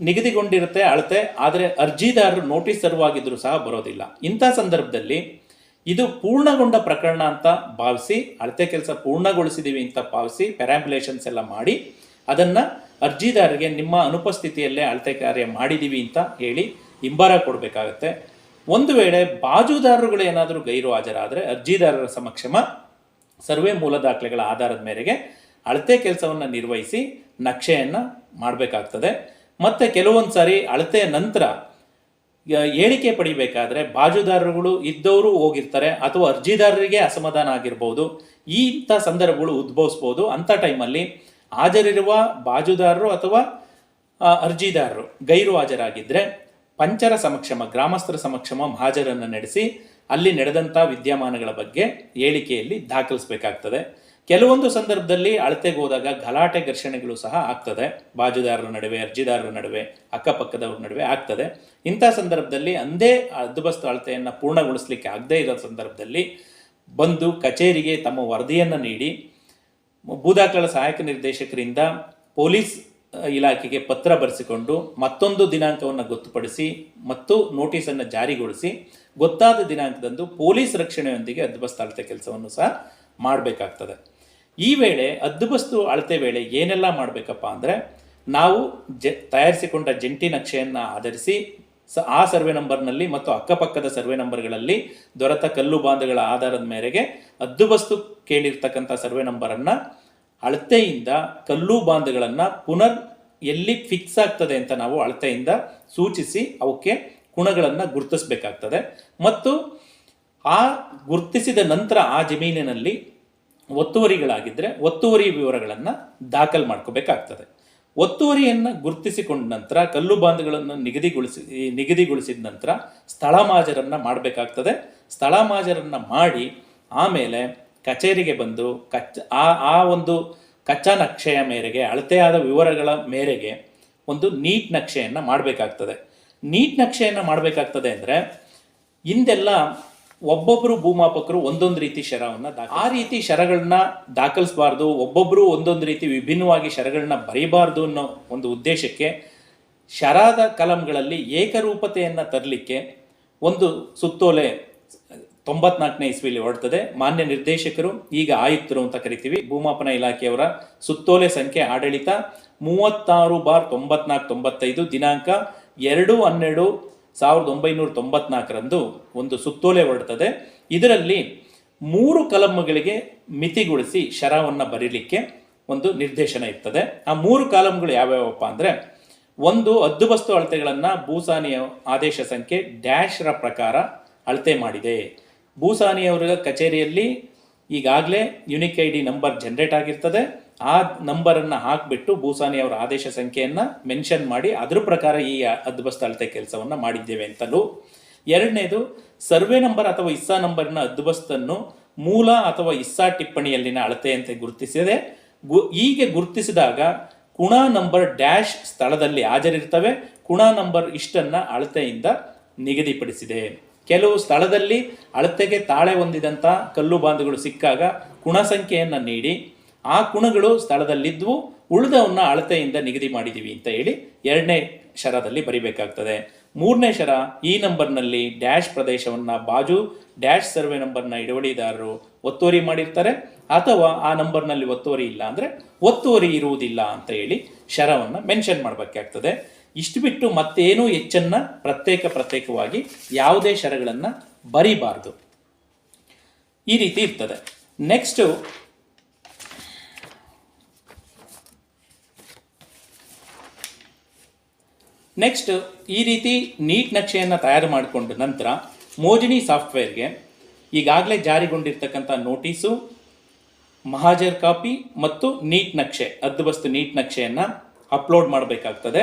ನಿಗದಿಗೊಂಡಿರುತ್ತೆ ಅಳತೆ, ಆದರೆ ಅರ್ಜಿದಾರರು ನೋಟಿಸ್ ತರುವಾಗಿದ್ದರೂ ಸಹ ಬರೋದಿಲ್ಲ. ಇಂಥ ಸಂದರ್ಭದಲ್ಲಿ ಇದು ಪೂರ್ಣಗೊಂಡ ಪ್ರಕರಣ ಅಂತ ಭಾವಿಸಿ, ಅಳತೆ ಕೆಲಸ ಪೂರ್ಣಗೊಳಿಸಿದ್ದೀವಿ ಅಂತ ಭಾವಿಸಿ ಪ್ಯಾರಾಂಬುಲೇಷನ್ಸ್ ಎಲ್ಲ ಮಾಡಿ ಅದನ್ನು ಅರ್ಜಿದಾರರಿಗೆ ನಿಮ್ಮ ಅನುಪಸ್ಥಿತಿಯಲ್ಲೇ ಅಳತೆ ಕಾರ್ಯ ಮಾಡಿದ್ದೀವಿ ಅಂತ ಹೇಳಿ ಹಿಂಬಾರ ಕೊಡಬೇಕಾಗತ್ತೆ. ಒಂದು ವೇಳೆ ಬಾಜುದಾರರುಗಳು ಏನಾದರೂ ಗೈರು ಹಾಜರಾದರೆ ಅರ್ಜಿದಾರರ ಸಮಕ್ಷಮ ಸರ್ವೆ ಮೂಲ ದಾಖಲೆಗಳ ಆಧಾರದ ಮೇರೆಗೆ ಅಳತೆ ಕೆಲಸವನ್ನು ನಿರ್ವಹಿಸಿ ನಕ್ಷೆಯನ್ನು ಮಾಡಬೇಕಾಗ್ತದೆ. ಮತ್ತು ಕೆಲವೊಂದು ಸಾರಿ ಅಳತೆಯ ನಂತರ ಹೇಳಿಕೆ ಪಡಿಬೇಕಾದ್ರೆ ಬಾಜುದಾರರುಗಳು ಇದ್ದವರು ಹೋಗಿರ್ತಾರೆ ಅಥವಾ ಅರ್ಜಿದಾರರಿಗೆ ಅಸಮಾಧಾನ ಆಗಿರ್ಬೋದು. ಈ ಇಂಥ ಸಂದರ್ಭಗಳು ಉದ್ಭವಿಸ್ಬೋದು. ಅಂಥ ಟೈಮಲ್ಲಿ ಹಾಜರಿರುವ ಬಾಜುದಾರರು ಅಥವಾ ಅರ್ಜಿದಾರರು ಗೈರು ಹಾಜರಾಗಿದ್ದರೆ ಪಂಚರ ಸಮಕ್ಷಮ, ಗ್ರಾಮಸ್ಥರ ಸಮಕ್ಷಮ ಹಾಜರನ್ನು ನಡೆಸಿ ಅಲ್ಲಿ ನಡೆದಂಥ ವಿದ್ಯಮಾನಗಳ ಬಗ್ಗೆ ಹೇಳಿಕೆಯಲ್ಲಿ ದಾಖಲಿಸಬೇಕಾಗ್ತದೆ. ಕೆಲವೊಂದು ಸಂದರ್ಭದಲ್ಲಿ ಅಳತೆಗೆ ಹೋದಾಗ ಗಲಾಟೆ ಘರ್ಷಣೆಗಳು ಸಹ ಆಗ್ತದೆ. ಬಾಜುದಾರರ ನಡುವೆ, ಅರ್ಜಿದಾರರ ನಡುವೆ, ಅಕ್ಕಪಕ್ಕದವ್ರ ನಡುವೆ ಆಗ್ತದೆ. ಇಂಥ ಸಂದರ್ಭದಲ್ಲಿ ಅಂದೇ ಹದ್ದುಬಸ್ತು ಅಳತೆಯನ್ನು ಪೂರ್ಣಗೊಳಿಸಲಿಕ್ಕೆ ಆಗದೇ ಇರೋ ಸಂದರ್ಭದಲ್ಲಿ ಬಂದು ಕಚೇರಿಗೆ ತಮ್ಮ ವರದಿಯನ್ನು ನೀಡಿ ಭೂದಾಖಲೆಗಳ ಸಹಾಯಕ ನಿರ್ದೇಶಕರಿಂದ ಪೊಲೀಸ್ ಇಲಾಖೆಗೆ ಪತ್ರ ಬರೆಸಿಕೊಂಡು ಮತ್ತೊಂದು ದಿನಾಂಕವನ್ನು ಗೊತ್ತುಪಡಿಸಿ ಮತ್ತು ನೋಟಿಸನ್ನು ಜಾರಿಗೊಳಿಸಿ ಗೊತ್ತಾದ ದಿನಾಂಕದಂದು ಪೊಲೀಸ್ ರಕ್ಷಣೆಯೊಂದಿಗೆ ಹದ್ದುಬಸ್ತು ಅಳತೆ ಕೆಲಸವನ್ನು ಸಹ ಮಾಡಬೇಕಾಗ್ತದೆ. ಈ ವೇಳೆ ಅದ್ದುಬಸ್ತು ಅಳತೆ ವೇಳೆ ಏನೆಲ್ಲ ಮಾಡಬೇಕಪ್ಪ ಅಂದರೆ ನಾವು ಜ, ತಯಾರಿಸಿಕೊಂಡ ಜಂಟಿ ನಕ್ಷೆಯನ್ನು ಆಧರಿಸಿ ಸ, ಆ ಸರ್ವೆ ನಂಬರ್ನಲ್ಲಿ ಮತ್ತು ಅಕ್ಕಪಕ್ಕದ ಸರ್ವೆ ನಂಬರ್ಗಳಲ್ಲಿ ದೊರೆತ ಕಲ್ಲು ಬಾಂಧಗಳ ಆಧಾರದ ಮೇರೆಗೆ ಅದ್ದುಬಸ್ತು ಕೇಳಿರ್ತಕ್ಕಂಥ ಸರ್ವೆ ನಂಬರನ್ನು ಅಳತೆಯಿಂದ ಕಲ್ಲು ಬಾಂಧಗಳನ್ನು ಪುನರ್ ಎಲ್ಲಿ ಫಿಕ್ಸ್ ಆಗ್ತದೆ ಅಂತ ನಾವು ಅಳತೆಯಿಂದ ಸೂಚಿಸಿ ಅವಕ್ಕೆ ಗುಣಗಳನ್ನು ಗುರುತಿಸಬೇಕಾಗ್ತದೆ. ಮತ್ತು ಆ ಗುರುತಿಸಿದ ನಂತರ ಆ ಜಮೀನಿನಲ್ಲಿ ಒತ್ತುವರಿಗಳಾಗಿದ್ದರೆ ಒತ್ತುವರಿ ವಿವರಗಳನ್ನು ದಾಖಲು ಮಾಡ್ಕೋಬೇಕಾಗ್ತದೆ. ಒತ್ತುವರಿಯನ್ನು ಗುರುತಿಸಿಕೊಂಡ ನಂತರ, ಕಲ್ಲು ಬಾಂಧಗಳನ್ನು ನಿಗದಿಗೊಳಿಸಿ, ನಿಗದಿಗೊಳಿಸಿದ ನಂತರ ಸ್ಥಳ ಮಾಜರನ್ನು ಮಾಡಬೇಕಾಗ್ತದೆ. ಸ್ಥಳ ಮಾಜರನ್ನು ಮಾಡಿ ಆಮೇಲೆ ಕಚೇರಿಗೆ ಬಂದು ಕಚ್, ಆ ಆ ಒಂದು ಕಚ್ಚಾ ನಕ್ಷೆಯ ಮೇರೆಗೆ, ಅಳತೆಯಾದ ವಿವರಗಳ ಮೇರೆಗೆ ಒಂದು ನೀಟ್ ನಕ್ಷೆಯನ್ನು ಮಾಡಬೇಕಾಗ್ತದೆ. ನೀಟ್ ನಕ್ಷೆಯನ್ನು ಮಾಡಬೇಕಾಗ್ತದೆ ಅಂದರೆ ಹಿಂದೆಲ್ಲ ಒಬ್ಬೊಬ್ಬರು ಭೂಮಾಪಕರು ಒಂದೊಂದು ರೀತಿ ಶರವನ್ನು ಆ ರೀತಿ ಶರಗಳನ್ನ ದಾಖಲಿಸಬಾರ್ದು ಒಬ್ಬೊಬ್ಬರು ಒಂದೊಂದು ರೀತಿ ವಿಭಿನ್ನವಾಗಿ ಶರಗಳನ್ನ ಬರೀಬಾರ್ದು ಅನ್ನೋ ಒಂದು ಉದ್ದೇಶಕ್ಕೆ ಶರಾದ ಕಲಂಗಳಲ್ಲಿ ಏಕರೂಪತೆಯನ್ನು ತರಲಿಕ್ಕೆ ಒಂದು ಸುತ್ತೋಲೆ ತೊಂಬತ್ನಾಲ್ಕನೇ ಇಸ್ವಿಲಿ ಹೊರಡ್ತದೆ. ಮಾನ್ಯ ನಿರ್ದೇಶಕರು, ಈಗ ಆಯುಕ್ತರು ಅಂತ ಕರಿತೀವಿ, ಭೂಮಾಪನ ಇಲಾಖೆಯವರ ಸುತ್ತೋಲೆ ಸಂಖ್ಯೆ ಆಡಳಿತ ಮೂವತ್ತಾರು ಬಾರ್ ತೊಂಬತ್ನಾಲ್ಕು ತೊಂಬತ್ತೈದು, ದಿನಾಂಕ ಎರಡು ಹನ್ನೆರಡು ಸಾವಿರದ ಒಂಬೈನೂರ ತೊಂಬತ್ನಾಲ್ಕರಂದು ಒಂದು ಸುತ್ತೋಲೆ ಹೊರಡ್ತದೆ. ಇದರಲ್ಲಿ ಮೂರು ಕಾಲಮ್ಗಳಿಗೆ ಮಿತಿಗೊಳಿಸಿ ಶರವನ್ನು ಬರೀಲಿಕ್ಕೆ ಒಂದು ನಿರ್ದೇಶನ ಇರ್ತದೆ. ಆ ಮೂರು ಕಾಲಮ್ಗಳು ಯಾವ್ಯಾವಪ್ಪ ಅಂದರೆ ಒಂದು ಅದ್ದುಬಸ್ತು ಅಳತೆಗಳನ್ನು ಭೂಸಾನಿಯ ಆದೇಶ ಸಂಖ್ಯೆ ಡ್ಯಾಶ್ರ ಪ್ರಕಾರ ಅಳತೆ ಮಾಡಿದೆ. ಭೂಸಾನಿಯವರ ಕಚೇರಿಯಲ್ಲಿ ಈಗಾಗಲೇ unique I D number generate ಆಗಿರ್ತದೆ. ಆ ನಂಬರನ್ನು ಹಾಕಿಬಿಟ್ಟು ಭೂಸಾನಿ ಅವರ ಆದೇಶ ಸಂಖ್ಯೆಯನ್ನು ಮೆನ್ಷನ್ ಮಾಡಿ ಅದ್ರ ಪ್ರಕಾರ ಈ ಅದ್ಭುತ ಅಳತೆ ಕೆಲಸವನ್ನು ಮಾಡಿದ್ದೇವೆ ಅಂತಲೂ. ಎರಡನೇದು, ಸರ್ವೆ ನಂಬರ್ ಅಥವಾ ಇಸ್ಸಾ ನಂಬರ್ನ ಅದ್ಭುತನ್ನು ಮೂಲ ಅಥವಾ ಇಸ್ಸಾ ಟಿಪ್ಪಣಿಯಲ್ಲಿನ ಅಳತೆಯಂತೆ ಗುರುತಿಸಿದೆ. ಗು, ಹೀಗೆ ಗುರುತಿಸಿದಾಗ ಕುಣ ನಂಬರ್ ಡ್ಯಾಶ್ ಸ್ಥಳದಲ್ಲಿ ಹಾಜರಿರ್ತವೆ. ಕುಣ ನಂಬರ್ ಇಷ್ಟನ್ನು ಅಳತೆಯಿಂದ ನಿಗದಿಪಡಿಸಿದೆ. ಕೆಲವು ಸ್ಥಳದಲ್ಲಿ ಅಳತೆಗೆ ತಾಳೆ ಹೊಂದಿದಂಥ ಕಲ್ಲು ಬಾಂಧುಗಳು ಸಿಕ್ಕಾಗ ಕುಣ ಸಂಖ್ಯೆಯನ್ನು ನೀಡಿ ಆ ಕುಣಗಳು ಸ್ಥಳದಲ್ಲಿದ್ವು, ಉಳಿದವನ್ನ ಅಳತೆಯಿಂದ ನಿಗದಿ ಮಾಡಿದ್ದೀವಿ ಅಂತ ಹೇಳಿ ಎರಡನೇ ಶರದಲ್ಲಿ ಬರಿಬೇಕಾಗ್ತದೆ. ಮೂರನೇ ಶರ, ಈ ನಂಬರ್ನಲ್ಲಿ ಡ್ಯಾಶ್ ಪ್ರದೇಶವನ್ನು ಬಾಜು, ಡ್ಯಾಶ್ ಸರ್ವೆ ನಂಬರ್ನ ಹಿಡುವಳಿದಾರರು ಒತ್ತುವರಿ ಮಾಡಿರ್ತಾರೆ. ಅಥವಾ ಆ ನಂಬರ್ನಲ್ಲಿ ಒತ್ತುವರಿ ಇಲ್ಲ ಅಂದರೆ ಒತ್ತುವರಿ ಇರುವುದಿಲ್ಲ ಅಂತ ಹೇಳಿ ಶರವನ್ನು ಮೆನ್ಷನ್ ಮಾಡಬೇಕಾಗ್ತದೆ. ಇಷ್ಟು ಬಿಟ್ಟು ಮತ್ತೇನೂ ಹೆಚ್ಚನ್ನು ಪ್ರತ್ಯೇಕ ಪ್ರತ್ಯೇಕವಾಗಿ ಯಾವುದೇ ಶರಗಳನ್ನು ಬರಿಬಾರ್ದು. ಈ ರೀತಿ ಇರ್ತದೆ. ನೆಕ್ಸ್ಟು ನೆಕ್ಸ್ಟ್ ಈ ರೀತಿ ನೀಟ್ ನಕ್ಷೆಯನ್ನು ತಯಾರು ಮಾಡಿಕೊಂಡ ನಂತರ ಮೋಜಿನಿ ಸಾಫ್ಟ್ವೇರ್ಗೆ ಈಗಾಗಲೇ ಜಾರಿಗೊಂಡಿರ್ತಕ್ಕಂಥ ನೋಟಿಸು, ಮಹಾಜರ್ ಕಾಪಿ ಮತ್ತು ನೀಟ್ ನಕ್ಷೆ ಅದ್ದುಬಸ್ತು ನೀಟ್ ನಕ್ಷೆಯನ್ನು ಅಪ್ಲೋಡ್ ಮಾಡಬೇಕಾಗ್ತದೆ.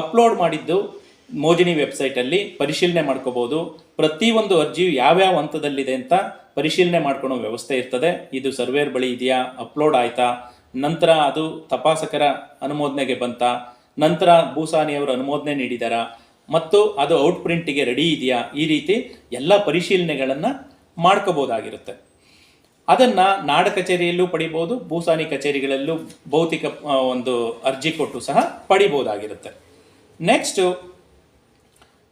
ಅಪ್ಲೋಡ್ ಮಾಡಿದ್ದು ಮೋಜಿನಿ ವೆಬ್ಸೈಟಲ್ಲಿ ಪರಿಶೀಲನೆ ಮಾಡ್ಕೋಬೋದು. ಪ್ರತಿಯೊಂದು ಅರ್ಜಿಯು ಯಾವ್ಯಾವ ಹಂತದಲ್ಲಿದೆ ಅಂತ ಪರಿಶೀಲನೆ ಮಾಡ್ಕೊಳೋ ವ್ಯವಸ್ಥೆ ಇರ್ತದೆ. ಇದು ಸರ್ವೇರ್ ಬಳಿ ಇದೆಯಾ? ಅಪ್ಲೋಡ್ ಆಯಿತಾ? ನಂತರ ಅದು ತಪಾಸಕರ ಅನುಮೋದನೆಗೆ ಬಂತ? ನಂತರ ಭೂಸಾನಿಯವರು ಅನುಮೋದನೆ ನೀಡಿದಾರ? ಮತ್ತು ಅದು ಔಟ್ ಪ್ರಿಂಟಿಗೆ ರೆಡಿ ಇದೆಯಾ? ಈ ರೀತಿ ಎಲ್ಲ ಪರಿಶೀಲನೆಗಳನ್ನು ಮಾಡ್ಕೋಬೋದಾಗಿರುತ್ತೆ. ಅದನ್ನು ನಾಡ ಕಚೇರಿಯಲ್ಲೂ ಪಡಿಬೋದು, ಭೂಸಾನಿ ಕಚೇರಿಗಳಲ್ಲೂ ಭೌತಿಕ ಒಂದು ಅರ್ಜಿ ಕೊಟ್ಟು ಸಹ ಪಡಿಬೋದಾಗಿರುತ್ತೆ. ನೆಕ್ಸ್ಟು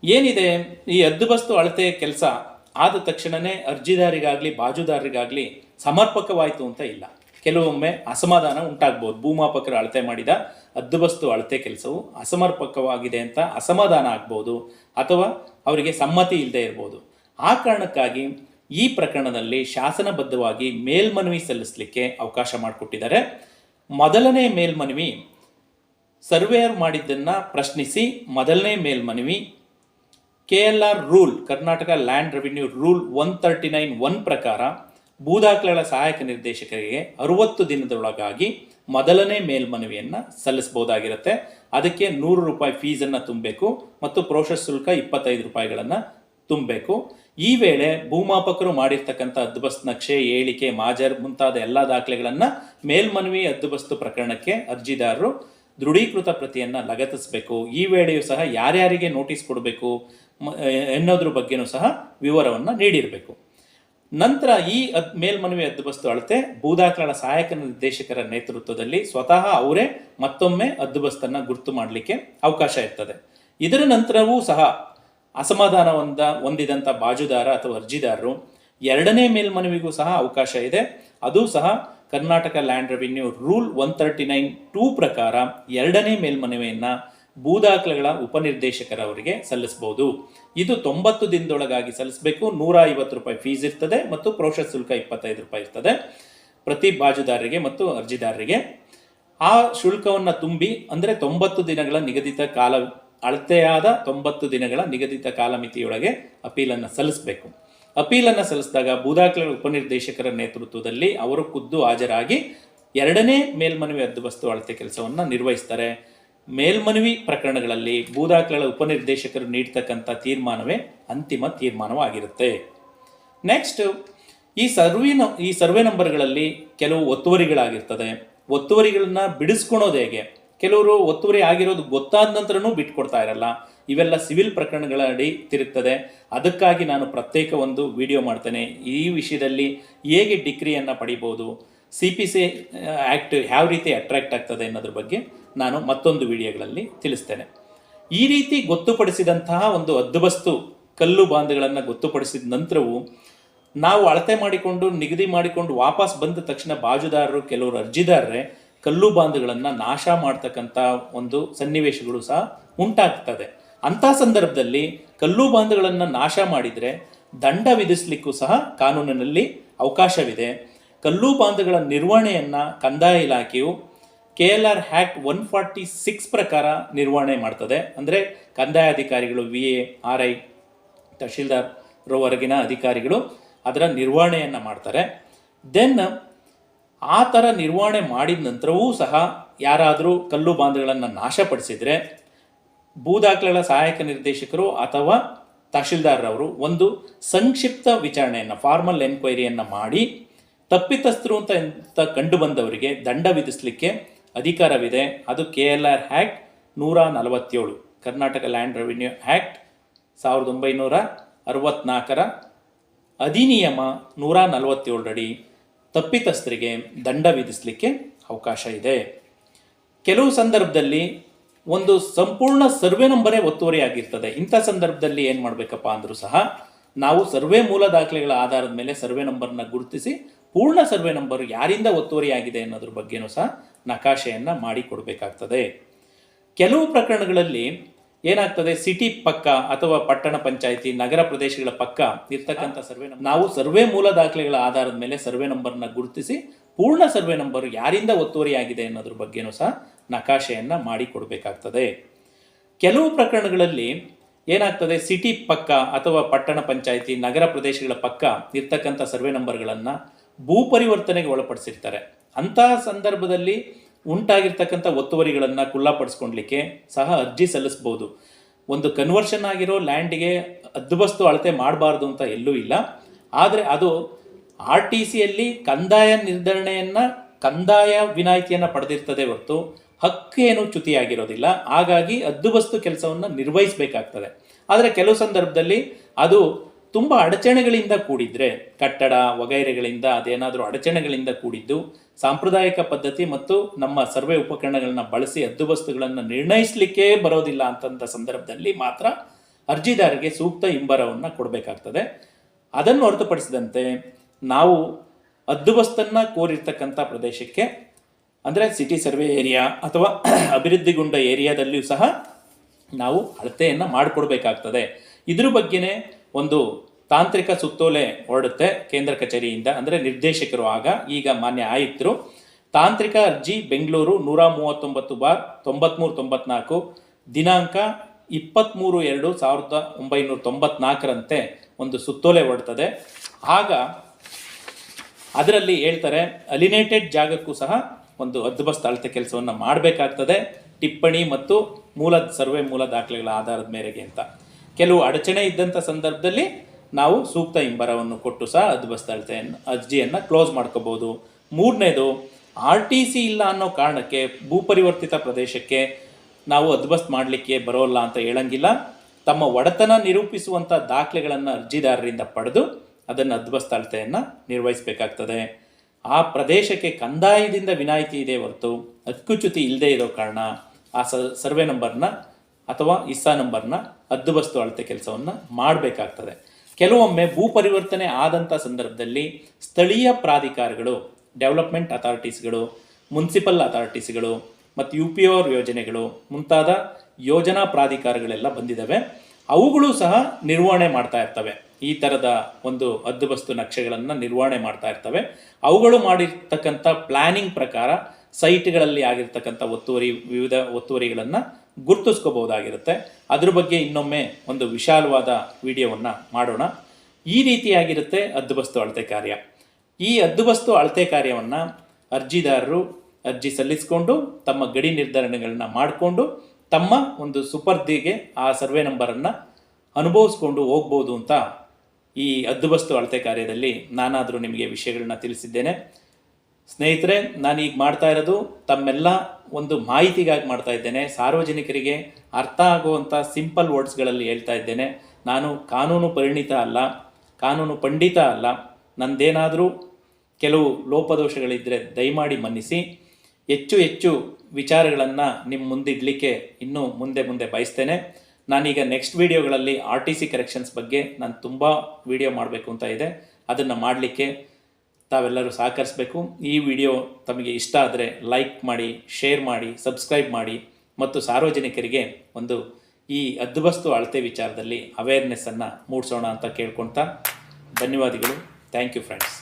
ಏನಿದೆ? ಈ ಹದ್ದುಬಸ್ತು ಅಳತೆ ಕೆಲಸ ಆದ ತಕ್ಷಣವೇ ಅರ್ಜಿದಾರಿಗಾಗಲಿ ಬಾಜುದಾರರಿಗಾಗಲಿ ಸಮರ್ಪಕವಾಯಿತು ಅಂತ ಇಲ್ಲ. ಕೆಲವೊಮ್ಮೆ ಅಸಮಾಧಾನ ಉಂಟಾಗ್ಬೋದು. ಭೂಮಾಪಕರು ಅಳತೆ ಮಾಡಿದ ಅದ್ದುಬಸ್ತು ಅಳತೆ ಕೆಲಸವು ಅಸಮರ್ಪಕವಾಗಿದೆ ಅಂತ ಅಸಮಾಧಾನ ಆಗ್ಬೋದು ಅಥವಾ ಅವರಿಗೆ ಸಮ್ಮತಿ ಇಲ್ಲದೆ ಇರ್ಬೋದು. ಆ ಕಾರಣಕ್ಕಾಗಿ ಈ ಪ್ರಕರಣದಲ್ಲಿ ಶಾಸನಬದ್ಧವಾಗಿ ಮೇಲ್ಮನವಿ ಸಲ್ಲಿಸಲಿಕ್ಕೆ ಅವಕಾಶ ಮಾಡಿಕೊಟ್ಟಿದ್ದಾರೆ. ಮೊದಲನೇ ಮೇಲ್ಮನವಿ ಸರ್ವೇಯರ್ ಮಾಡಿದ್ದನ್ನು ಪ್ರಶ್ನಿಸಿ ಮೊದಲನೇ ಮೇಲ್ಮನವಿ K L R rule, Karnataka land revenue rule one thirty nine one ಪ್ರಕಾರ ಭೂದಾಖಲೆಗಳ ಸಹಾಯಕ ನಿರ್ದೇಶಕರಿಗೆ ಅರುವತ್ತು ದಿನದೊಳಗಾಗಿ ಮೊದಲನೇ ಮೇಲ್ಮನವಿಯನ್ನು ಸಲ್ಲಿಸಬಹುದಾಗಿರುತ್ತೆ. ಅದಕ್ಕೆ ನೂರು ರೂಪಾಯಿ ಫೀಸನ್ನು ತುಂಬಬೇಕು ಮತ್ತು ಪ್ರೋಸೆಸ್ ಶುಲ್ಕ ಇಪ್ಪತ್ತೈದು ರೂಪಾಯಿಗಳನ್ನು ತುಂಬಬೇಕು. ಈ ವೇಳೆ ಭೂಮಾಪಕರು ಮಾಡಿರ್ತಕ್ಕಂಥ ಹದ್ದುಬಸ್ತ್ ನಕ್ಷೆ ಹೇಳಿಕೆ ಮಾಜರ್ ಮುಂತಾದ ಎಲ್ಲ ದಾಖಲೆಗಳನ್ನು ಮೇಲ್ಮನವಿ ಹದ್ದುಬಸ್ತು ಪ್ರಕರಣಕ್ಕೆ ಅರ್ಜಿದಾರರು ದೃಢೀಕೃತ ಪ್ರತಿಯನ್ನು ಲಗತ್ತಿಸಬೇಕು. ಈ ವೇಳೆಯೂ ಸಹ ಯಾರ್ಯಾರಿಗೆ ನೋಟಿಸ್ ಕೊಡಬೇಕು ಎನ್ನೋದ್ರ ಬಗ್ಗೆನೂ ಸಹ ವಿವರವನ್ನು ನೀಡಿರಬೇಕು. ನಂತರ ಈ ಅದ್ ಮೇಲ್ಮನವಿ ಅದ್ದುಬಸ್ತು ಅಳತೆ ಭೂದಾಖಲೆಗಳ ಸಹಾಯಕ ನಿರ್ದೇಶಕರ ನೇತೃತ್ವದಲ್ಲಿ ಸ್ವತಃ ಅವರೇ ಮತ್ತೊಮ್ಮೆ ಅದ್ದುಬಸ್ತನ್ನ ಗುರುತು ಮಾಡಲಿಕ್ಕೆ ಅವಕಾಶ ಇರ್ತದೆ. ಇದರ ನಂತರವೂ ಸಹ ಅಸಮಾಧಾನ ಹೊಂದ ಹೊಂದಿದಂಥ ಬಾಜುದಾರ ಅಥವಾ ಅರ್ಜಿದಾರರು ಎರಡನೇ ಮೇಲ್ಮನವಿಗೂ ಸಹ ಅವಕಾಶ ಇದೆ. ಅದು ಸಹ Karnataka land revenue rule one thirty nine two ಪ್ರಕಾರ ಎರಡನೇ ಮೇಲ್ಮನವಿಯನ್ನು ಭೂದಾಖಲೆಗಳ ಉಪನಿರ್ದೇಶಕರವರಿಗೆ ಸಲ್ಲಿಸಬಹುದು ಇದು ತೊಂಬತ್ತು ದಿನದೊಳಗಾಗಿ ಸಲ್ಲಿಸಬೇಕು. ನೂರ ರೂಪಾಯಿ ಫೀಸ್ ಇರ್ತದೆ ಮತ್ತು ಪ್ರೋಷಸ್ ಶುಲ್ಕ ಇಪ್ಪತ್ತೈದು ರೂಪಾಯಿ ಇರ್ತದೆ ಪ್ರತಿ ಬಾಜುದಾರರಿಗೆ ಮತ್ತು ಅರ್ಜಿದಾರರಿಗೆ. ಆ ಶುಲ್ಕವನ್ನು ತುಂಬಿ, ಅಂದರೆ ತೊಂಬತ್ತು ದಿನಗಳ ನಿಗದಿತ ಕಾಲ, ಅಳತೆಯಾದ ತೊಂಬತ್ತು ದಿನಗಳ ನಿಗದಿತ ಕಾಲಮಿತಿಯೊಳಗೆ ಅಪೀಲನ್ನು ಸಲ್ಲಿಸಬೇಕು. ಅಪೀಲನ್ನು ಸಲ್ಲಿಸಿದಾಗ ಭೂದಾಖಲೆಗಳ ಉಪನಿರ್ದೇಶಕರ ನೇತೃತ್ವದಲ್ಲಿ ಅವರು ಖುದ್ದು ಹಾಜರಾಗಿ ಎರಡನೇ ಮೇಲ್ಮನವಿ ಹದ್ದುಬಸ್ತು ಅಳತೆ ಕೆಲಸವನ್ನು ನಿರ್ವಹಿಸ್ತಾರೆ. ಮೇಲ್ಮನವಿ ಪ್ರಕರಣಗಳಲ್ಲಿ ಭೂದಾಖಲೆಗಳ ಉಪನಿರ್ದೇಶಕರು ನೀಡ್ತಕ್ಕಂಥ ತೀರ್ಮಾನವೇ ಅಂತಿಮ ತೀರ್ಮಾನವಾಗಿರುತ್ತೆ. ನೆಕ್ಸ್ಟ್ ಈ ಸರ್ವಿನ ಈ ಸರ್ವೆ ನಂಬರ್ಗಳಲ್ಲಿ ಕೆಲವು ಒತ್ತುವರಿಗಳಾಗಿರ್ತದೆ. ಒತ್ತುವರಿಗಳನ್ನ ಬಿಡಿಸ್ಕೊಳೋದು ಹೇಗೆ? ಕೆಲವರು ಒತ್ತುವರಿ ಆಗಿರೋದು ಗೊತ್ತಾದ ನಂತರನೂ ಬಿಟ್ಕೊಡ್ತಾ ಇರಲ್ಲ. ಇವೆಲ್ಲ ಸಿವಿಲ್ ಪ್ರಕರಣಗಳ ಅಡಿ ತಿರುಗ್ತದೆ. ಅದಕ್ಕಾಗಿ ನಾನು ಪ್ರತ್ಯೇಕ ಒಂದು ವಿಡಿಯೋ ಮಾಡ್ತೇನೆ. ಈ ವಿಷಯದಲ್ಲಿ ಹೇಗೆ ಡಿಗ್ರಿಯನ್ನು ಪಡಿಬೋದು? ಸಿ ಪಿ ಸಿ ಆ್ಯಕ್ಟ್ ಯಾವ ರೀತಿ ಅಟ್ರಾಕ್ಟ್ ಆಗ್ತದೆ ಅನ್ನೋದ್ರ ಬಗ್ಗೆ ನಾನು ಮತ್ತೊಂದು ವಿಡಿಯೋಗಳಲ್ಲಿ ತಿಳಿಸ್ತೇನೆ. ಈ ರೀತಿ ಗೊತ್ತುಪಡಿಸಿದಂತಹ ಒಂದು ಹದ್ದುಬಸ್ತು ಕಲ್ಲು ಬಾಂಧಗಳನ್ನು ಗೊತ್ತುಪಡಿಸಿದ ನಂತರವೂ ನಾವು ಅಳತೆ ಮಾಡಿಕೊಂಡು, ನಿಗದಿ ಮಾಡಿಕೊಂಡು ವಾಪಸ್ ಬಂದ ತಕ್ಷಣ ಬಾಜುದಾರರು ಕೆಲವರು ಅರ್ಜಿದಾರರೇ ಕಲ್ಲು ಬಾಂಧಗಳನ್ನು ನಾಶ ಮಾಡ್ತಕ್ಕಂಥ ಒಂದು ಸನ್ನಿವೇಶಗಳು ಸಹ ಉಂಟಾಗ್ತದೆ. ಅಂಥ ಸಂದರ್ಭದಲ್ಲಿ ಕಲ್ಲು ಬಾಂಧಗಳನ್ನು ನಾಶ ಮಾಡಿದರೆ ದಂಡ ವಿಧಿಸಲಿಕ್ಕೂ ಸಹ ಕಾನೂನಿನಲ್ಲಿ ಅವಕಾಶವಿದೆ. ಕಲ್ಲು ಬಾಂಧಗಳ ನಿರ್ವಹಣೆಯನ್ನು ಕಂದಾಯ ಇಲಾಖೆಯು K L R act one forty six ಪ್ರಕಾರ ನಿರ್ವಹಣೆ ಮಾಡ್ತದೆ. ಅಂದರೆ ಕಂದಾಯ ಅಧಿಕಾರಿಗಳು, V A, R I, tahsildar ರವರೆಗಿನ ಅಧಿಕಾರಿಗಳು ಅದರ ನಿರ್ವಹಣೆಯನ್ನು ಮಾಡ್ತಾರೆ. ದೆನ್ ಆ ಥರ ನಿರ್ವಹಣೆ ಮಾಡಿದ ನಂತರವೂ ಸಹ ಯಾರಾದರೂ ಕಲ್ಲು ಬಾಂಧಗಳನ್ನು ನಾಶಪಡಿಸಿದರೆ ಭೂ ದಾಖಲೆಗಳ ಸಹಾಯಕ ನಿರ್ದೇಶಕರು ಅಥವಾ ತಹಶೀಲ್ದಾರ್ರವರು ಒಂದು ಸಂಕ್ಷಿಪ್ತ ವಿಚಾರಣೆಯನ್ನು ಫಾರ್ಮಲ್ ಎನ್ಕ್ವೈರಿಯನ್ನು ಮಾಡಿ ತಪ್ಪಿತಸ್ಥರು ಅಂತ ಅಂತ ಕಂಡು ಬಂದವರಿಗೆ ದಂಡ ವಿಧಿಸಲಿಕ್ಕೆ ಅಧಿಕಾರವಿದೆ. ಅದು ಕೆ ಎಲ್ ಆರ್ ಆ್ಯಕ್ಟ್ ನೂರ ನಲವತ್ತೇಳು, ಕರ್ನಾಟಕ ಲ್ಯಾಂಡ್ ರೆವಿನ್ಯೂ ಆ್ಯಕ್ಟ್ ಸಾವಿರದ ಒಂಬೈನೂರ ಅರವತ್ನಾಲ್ಕರ ಅಧಿನಿಯಮ ನೂರ ನಲವತ್ತೇಳರಡಿ ತಪ್ಪಿತಸ್ಥರಿಗೆ ದಂಡ ವಿಧಿಸಲಿಕ್ಕೆ ಅವಕಾಶ ಇದೆ. ಕೆಲವು ಸಂದರ್ಭದಲ್ಲಿ ಒಂದು ಸಂಪೂರ್ಣ ಸರ್ವೆ ನಂಬರೇ ಒತ್ತುವರಿಯಾಗಿರ್ತದೆ. ಇಂಥ ಸಂದರ್ಭದಲ್ಲಿ ಏನು ಮಾಡಬೇಕಪ್ಪ ಅಂದರೂ ಸಹ ನಾವು ಸರ್ವೆ ಮೂಲ ದಾಖಲೆಗಳ ಆಧಾರದ ಮೇಲೆ ಸರ್ವೆ ನಂಬರ್ನ ಗುರುತಿಸಿ ಪೂರ್ಣ ಸರ್ವೆ ನಂಬರ್ ಯಾರಿಂದ ಒತ್ತುವರಿಯಾಗಿದೆ ಅನ್ನೋದ್ರ ಬಗ್ಗೆನೂ ಸಹ ನಕಾಶೆಯನ್ನು ಮಾಡಿಕೊಡಬೇಕಾಗ್ತದೆ. ಕೆಲವು ಪ್ರಕರಣಗಳಲ್ಲಿ ಏನಾಗ್ತದೆ ಸಿಟಿ ಪಕ್ಕ ಅಥವಾ ಪಟ್ಟಣ ಪಂಚಾಯಿತಿ ನಗರ ಪ್ರದೇಶಗಳ ಪಕ್ಕ ಇರ್ತಕ್ಕಂಥ ಸರ್ವೆ ನಂಬರ್ ನಾವು ಸರ್ವೆ ಮೂಲ ದಾಖಲೆಗಳ ಆಧಾರದ ಮೇಲೆ ಸರ್ವೆ ನಂಬರ್ನ ಗುರುತಿಸಿ ಪೂರ್ಣ ಸರ್ವೆ ನಂಬರ್ ಯಾರಿಂದ ಒತ್ತುವರಿಯಾಗಿದೆ ಅನ್ನೋದ್ರ ಬಗ್ಗೆನೂ ಸಹ ನಕಾಶೆಯನ್ನು ಮಾಡಿಕೊಡಬೇಕಾಗ್ತದೆ. ಕೆಲವು ಪ್ರಕರಣಗಳಲ್ಲಿ ಏನಾಗ್ತದೆ ಸಿಟಿ ಪಕ್ಕ ಅಥವಾ ಪಟ್ಟಣ ಪಂಚಾಯಿತಿ ನಗರ ಪ್ರದೇಶಗಳ ಪಕ್ಕ ಇರ್ತಕ್ಕಂಥ ಸರ್ವೆ ನಂಬರ್ಗಳನ್ನು ಭೂ ಪರಿವರ್ತನೆಗೆ ಒಳಪಡಿಸಿರ್ತಾರೆ. ಅಂತಹ ಸಂದರ್ಭದಲ್ಲಿ ಉಂಟಾಗಿರ್ತಕ್ಕಂಥ ಒತ್ತುವರಿಗಳನ್ನು ಕುಲ್ಲಾಪಡಿಸ್ಕೊಳ್ಲಿಕ್ಕೆ ಸಹ ಅರ್ಜಿ ಸಲ್ಲಿಸ್ಬೋದು. ಒಂದು ಕನ್ವರ್ಷನ್ ಆಗಿರೋ ಲ್ಯಾಂಡಿಗೆ ಹದ್ದುಬಸ್ತು ಅಳತೆ ಮಾಡಬಾರ್ದು ಅಂತ ಎಲ್ಲೂ ಇಲ್ಲ. ಆದರೆ ಅದು ಆರ್ ಟಿ ಸಿಯಲ್ಲಿ ಕಂದಾಯ ನಿರ್ಧರಣೆಯನ್ನು, ಕಂದಾಯ ವಿನಾಯಿತಿಯನ್ನು ಪಡೆದಿರ್ತದೆ ಹೊರತು ಹಕ್ಕೇನು ಚ್ಯುತಿಯಾಗಿರೋದಿಲ್ಲ. ಹಾಗಾಗಿ ಅದ್ದುಬಸ್ತು ಕೆಲಸವನ್ನು ನಿರ್ವಹಿಸಬೇಕಾಗ್ತದೆ. ಆದರೆ ಕೆಲವು ಸಂದರ್ಭದಲ್ಲಿ ಅದು ತುಂಬ ಅಡಚಣೆಗಳಿಂದ ಕೂಡಿದ್ರೆ, ಕಟ್ಟಡ ವಗೈರೆಗಳಿಂದ ಅದೇನಾದರೂ ಅಡಚಣೆಗಳಿಂದ ಕೂಡಿದ್ದು ಸಾಂಪ್ರದಾಯಿಕ ಪದ್ಧತಿ ಮತ್ತು ನಮ್ಮ ಸರ್ವೆ ಉಪಕರಣಗಳನ್ನ ಬಳಸಿ ಹದ್ದುಬಸ್ತುಗಳನ್ನು ನಿರ್ಣಯಿಸಲಿಕ್ಕೆ ಬರೋದಿಲ್ಲ ಅಂತಂಥ ಸಂದರ್ಭದಲ್ಲಿ ಮಾತ್ರ ಅರ್ಜಿದಾರರಿಗೆ ಸೂಕ್ತ ಹಿಂಬರವನ್ನು ಕೊಡಬೇಕಾಗ್ತದೆ. ಅದನ್ನು ಹೊರತುಪಡಿಸಿದಂತೆ ನಾವು ಹದ್ದುಬಸ್ತನ್ನು ಕೋರಿರ್ತಕ್ಕಂಥ ಪ್ರದೇಶಕ್ಕೆ, ಅಂದರೆ ಸಿಟಿ ಸರ್ವೆ ಏರಿಯಾ ಅಥವಾ *clears throat* ಅಭಿವೃದ್ಧಿಗೊಂಡ ಏರಿಯಾದಲ್ಲಿಯೂ ಸಹ ನಾವು ಅಳತೆಯನ್ನು ಮಾಡಿಕೊಡ್ಬೇಕಾಗ್ತದೆ. ಇದ್ರ ಬಗ್ಗೆನೇ ಒಂದು ತಾಂತ್ರಿಕ ಸುತ್ತೋಲೆ ಹೊರಡುತ್ತೆ ಕೇಂದ್ರ ಕಚೇರಿಯಿಂದ. ಅಂದರೆ ನಿರ್ದೇಶಕರು ಆಗ ಈಗ ಮಾನ್ಯ ಆಯಿತು ತಾಂತ್ರಿಕ ಅರ್ಜಿ ಬೆಂಗಳೂರು ನೂರ ಮೂವತ್ತೊಂಬತ್ತು ಬಾರ್ ತೊಂಬತ್ಮೂರು ತೊಂಬತ್ನಾಲ್ಕು, ದಿನಾಂಕ ಇಪ್ಪತ್ತ್ಮೂರು ಎರಡು ಸಾವಿರದ ಒಂಬೈನೂರ ತೊಂಬತ್ನಾಲ್ಕರಂತೆ ಒಂದು ಸುತ್ತೋಲೆ ಹೊರಡ್ತದೆ. ಆಗ ಅದರಲ್ಲಿ ಹೇಳ್ತಾರೆ, ಅಲಿನೇಟೆಡ್ ಜಾಗಕ್ಕೂ ಸಹ ಒಂದು ಅದ್ಭುತ ಅಳತೆ ಕೆಲಸವನ್ನು ಮಾಡಬೇಕಾಗ್ತದೆ. ಟಿಪ್ಪಣಿ ಮತ್ತು ಮೂಲ ಸರ್ವೆ ಮೂಲ ದಾಖಲೆಗಳ ಆಧಾರದ ಮೇರೆಗೆ ಅಂತ. ಕೆಲವು ಅಡಚಣೆ ಇದ್ದಂಥ ಸಂದರ್ಭದಲ್ಲಿ ನಾವು ಸೂಕ್ತ ಹಿಂಬರವನ್ನು ಕೊಟ್ಟು ಸಹ ಹದ್ದುಬಸ್ತು ಅಳತೆಯನ್ನು ಅರ್ಜಿಯನ್ನು ಕ್ಲೋಸ್ ಮಾಡ್ಕೋಬೋದು. ಮೂರನೇದು ಆರ್ ಟಿ ಸಿ ಇಲ್ಲ ಅನ್ನೋ ಕಾರಣಕ್ಕೆ ಭೂಪರಿವರ್ತಿತ ಪ್ರದೇಶಕ್ಕೆ ನಾವು ಹದ್ದುಬಸ್ತು ಮಾಡಲಿಕ್ಕೆ ಬರೋಲ್ಲ ಅಂತ ಹೇಳಂಗಿಲ್ಲ. ತಮ್ಮ ಒಡೆತನ ನಿರೂಪಿಸುವಂಥ ದಾಖಲೆಗಳನ್ನು ಅರ್ಜಿದಾರರಿಂದ ಪಡೆದು ಅದನ್ನು ಹದ್ದುಬಸ್ತು ಅಳತೆಯನ್ನು ನಿರ್ವಹಿಸಬೇಕಾಗ್ತದೆ. ಆ ಪ್ರದೇಶಕ್ಕೆ ಕಂದಾಯದಿಂದ ವಿನಾಯಿತಿ ಇದೆ ಹೊರತು ಹಕ್ಕುಚ್ಯುತಿ ಇಲ್ಲದೆ ಇರೋ ಕಾರಣ ಆ ಸರ್ವೆ ನಂಬರ್ನ ಅಥವಾ ಇಸ್ಸಾ ನಂಬರ್ನ ಅದ್ದುಬಸ್ತು ಅಳತೆ ಕೆಲಸವನ್ನು ಮಾಡಬೇಕಾಗ್ತದೆ. ಕೆಲವೊಮ್ಮೆ ಭೂ ಪರಿವರ್ತನೆ ಆದಂಥ ಸಂದರ್ಭದಲ್ಲಿ ಸ್ಥಳೀಯ ಪ್ರಾಧಿಕಾರಗಳು ಡೆವಲಪ್ಮೆಂಟ್ ಅಥಾರಿಟೀಸ್ಗಳು ಮುನ್ಸಿಪಲ್ ಅಥಾರಿಟೀಸ್ಗಳು ಮತ್ತು ಯು ಪಿ ಆರ್ ಯೋಜನೆಗಳು ಮುಂತಾದ ಯೋಜನಾ ಪ್ರಾಧಿಕಾರಗಳೆಲ್ಲ ಬಂದಿದ್ದಾವೆ ಅವುಗಳು ಸಹ ನಿರ್ವಹಣೆ ಮಾಡ್ತಾ ಇರ್ತವೆ. ಈ ಥರದ ಒಂದು ಹದ್ದುಬಸ್ತು ನಕ್ಷೆಗಳನ್ನು ನಿರ್ವಹಣೆ ಮಾಡ್ತಾ ಇರ್ತವೆ. ಅವುಗಳು ಮಾಡಿರ್ತಕ್ಕಂಥ ಪ್ಲಾನಿಂಗ್ ಪ್ರಕಾರ ಸೈಟ್ಗಳಲ್ಲಿ ಆಗಿರ್ತಕ್ಕಂಥ ಒತ್ತುವರಿ, ವಿವಿಧ ಒತ್ತುವರಿಗಳನ್ನು ಗುರುತಿಸ್ಕೋಬಹುದಾಗಿರುತ್ತೆ. ಅದ್ರ ಬಗ್ಗೆ ಇನ್ನೊಮ್ಮೆ ಒಂದು ವಿಶಾಲವಾದ ವಿಡಿಯೋವನ್ನು ಮಾಡೋಣ. ಈ ರೀತಿಯಾಗಿರುತ್ತೆ ಅದ್ದುಬಸ್ತು ಅಳತೆ ಕಾರ್ಯ. ಈ ಅದ್ದುಬಸ್ತು ಅಳತೆ ಕಾರ್ಯವನ್ನು ಅರ್ಜಿದಾರರು ಅರ್ಜಿ ಸಲ್ಲಿಸಿಕೊಂಡು, ತಮ್ಮ ಗಡಿ ನಿರ್ಧಾರಣೆಗಳನ್ನ ಮಾಡಿಕೊಂಡು, ತಮ್ಮ ಒಂದು ಸುಪರ್ದಿಗೆ ಆ ಸರ್ವೆ ನಂಬರನ್ನು ಅನುಭವಿಸ್ಕೊಂಡು ಹೋಗ್ಬೋದು ಅಂತ ಈ ಅದ್ದುಬಸ್ತು ಅಳತೆ ಕಾರ್ಯದಲ್ಲಿ ನಾನಾದರೂ ನಿಮಗೆ ವಿಷಯಗಳನ್ನ ತಿಳಿಸಿದ್ದೇನೆ. ಸ್ನೇಹಿತರೆ ನಾನು ಈಗ ಮಾಡ್ತಾ ಇರೋದು ತಮ್ಮೆಲ್ಲ ಒಂದು ಮಾಹಿತಿಗಾಗಿ ಮಾಡ್ತಾ ಇದ್ದೇನೆ. ಸಾರ್ವಜನಿಕರಿಗೆ ಅರ್ಥ ಆಗುವಂಥ ಸಿಂಪಲ್ ವರ್ಡ್ಸ್ಗಳಲ್ಲಿ ಹೇಳ್ತಾ ಇದ್ದೇನೆ. ನಾನು ಕಾನೂನು ಪರಿಣಿತ ಅಲ್ಲ, ಕಾನೂನು ಪಂಡಿತ ಅಲ್ಲ. ನಂದೇನಾದರೂ ಕೆಲವು ಲೋಪದೋಷಗಳಿದ್ದರೆ ದಯಮಾಡಿ ಮನ್ನಿಸಿ. ಹೆಚ್ಚು ಹೆಚ್ಚು ವಿಚಾರಗಳನ್ನು ನಿಮ್ಮ ಮುಂದಿಡಲಿಕ್ಕೆ ಇನ್ನೂ ಮುಂದೆ ಮುಂದೆ ಬಯಸ್ತೇನೆ. ನಾನೀಗ ನೆಕ್ಸ್ಟ್ ವೀಡಿಯೋಗಳಲ್ಲಿ ಆರ್ ಟಿ ಸಿ ಕರೆಕ್ಷನ್ಸ್ ಬಗ್ಗೆ ನಾನು ತುಂಬ ವೀಡಿಯೋ ಮಾಡಬೇಕು ಅಂತ ಇದೆ. ಅದನ್ನು ಮಾಡಲಿಕ್ಕೆ ತಾವೆಲ್ಲರೂ ಸಹಕರಿಸಬೇಕು. ಈ ವಿಡಿಯೋ ತಮಗೆ ಇಷ್ಟ ಆದರೆ ಲೈಕ್ ಮಾಡಿ, ಶೇರ್ ಮಾಡಿ, ಸಬ್ಸ್ಕ್ರೈಬ್ ಮಾಡಿ ಮತ್ತು ಸಾರ್ವಜನಿಕರಿಗೆ ಒಂದು ಈ ಅದ್ಭಸ್ತು ಅಳತೆ ವಿಚಾರದಲ್ಲಿ ಅವೇರ್ನೆಸ್ಸನ್ನು ಮೂಡಿಸೋಣ ಅಂತ ಕೇಳ್ಕೊಳ್ತಾ ಧನ್ಯವಾದಗಳು. Thank you friends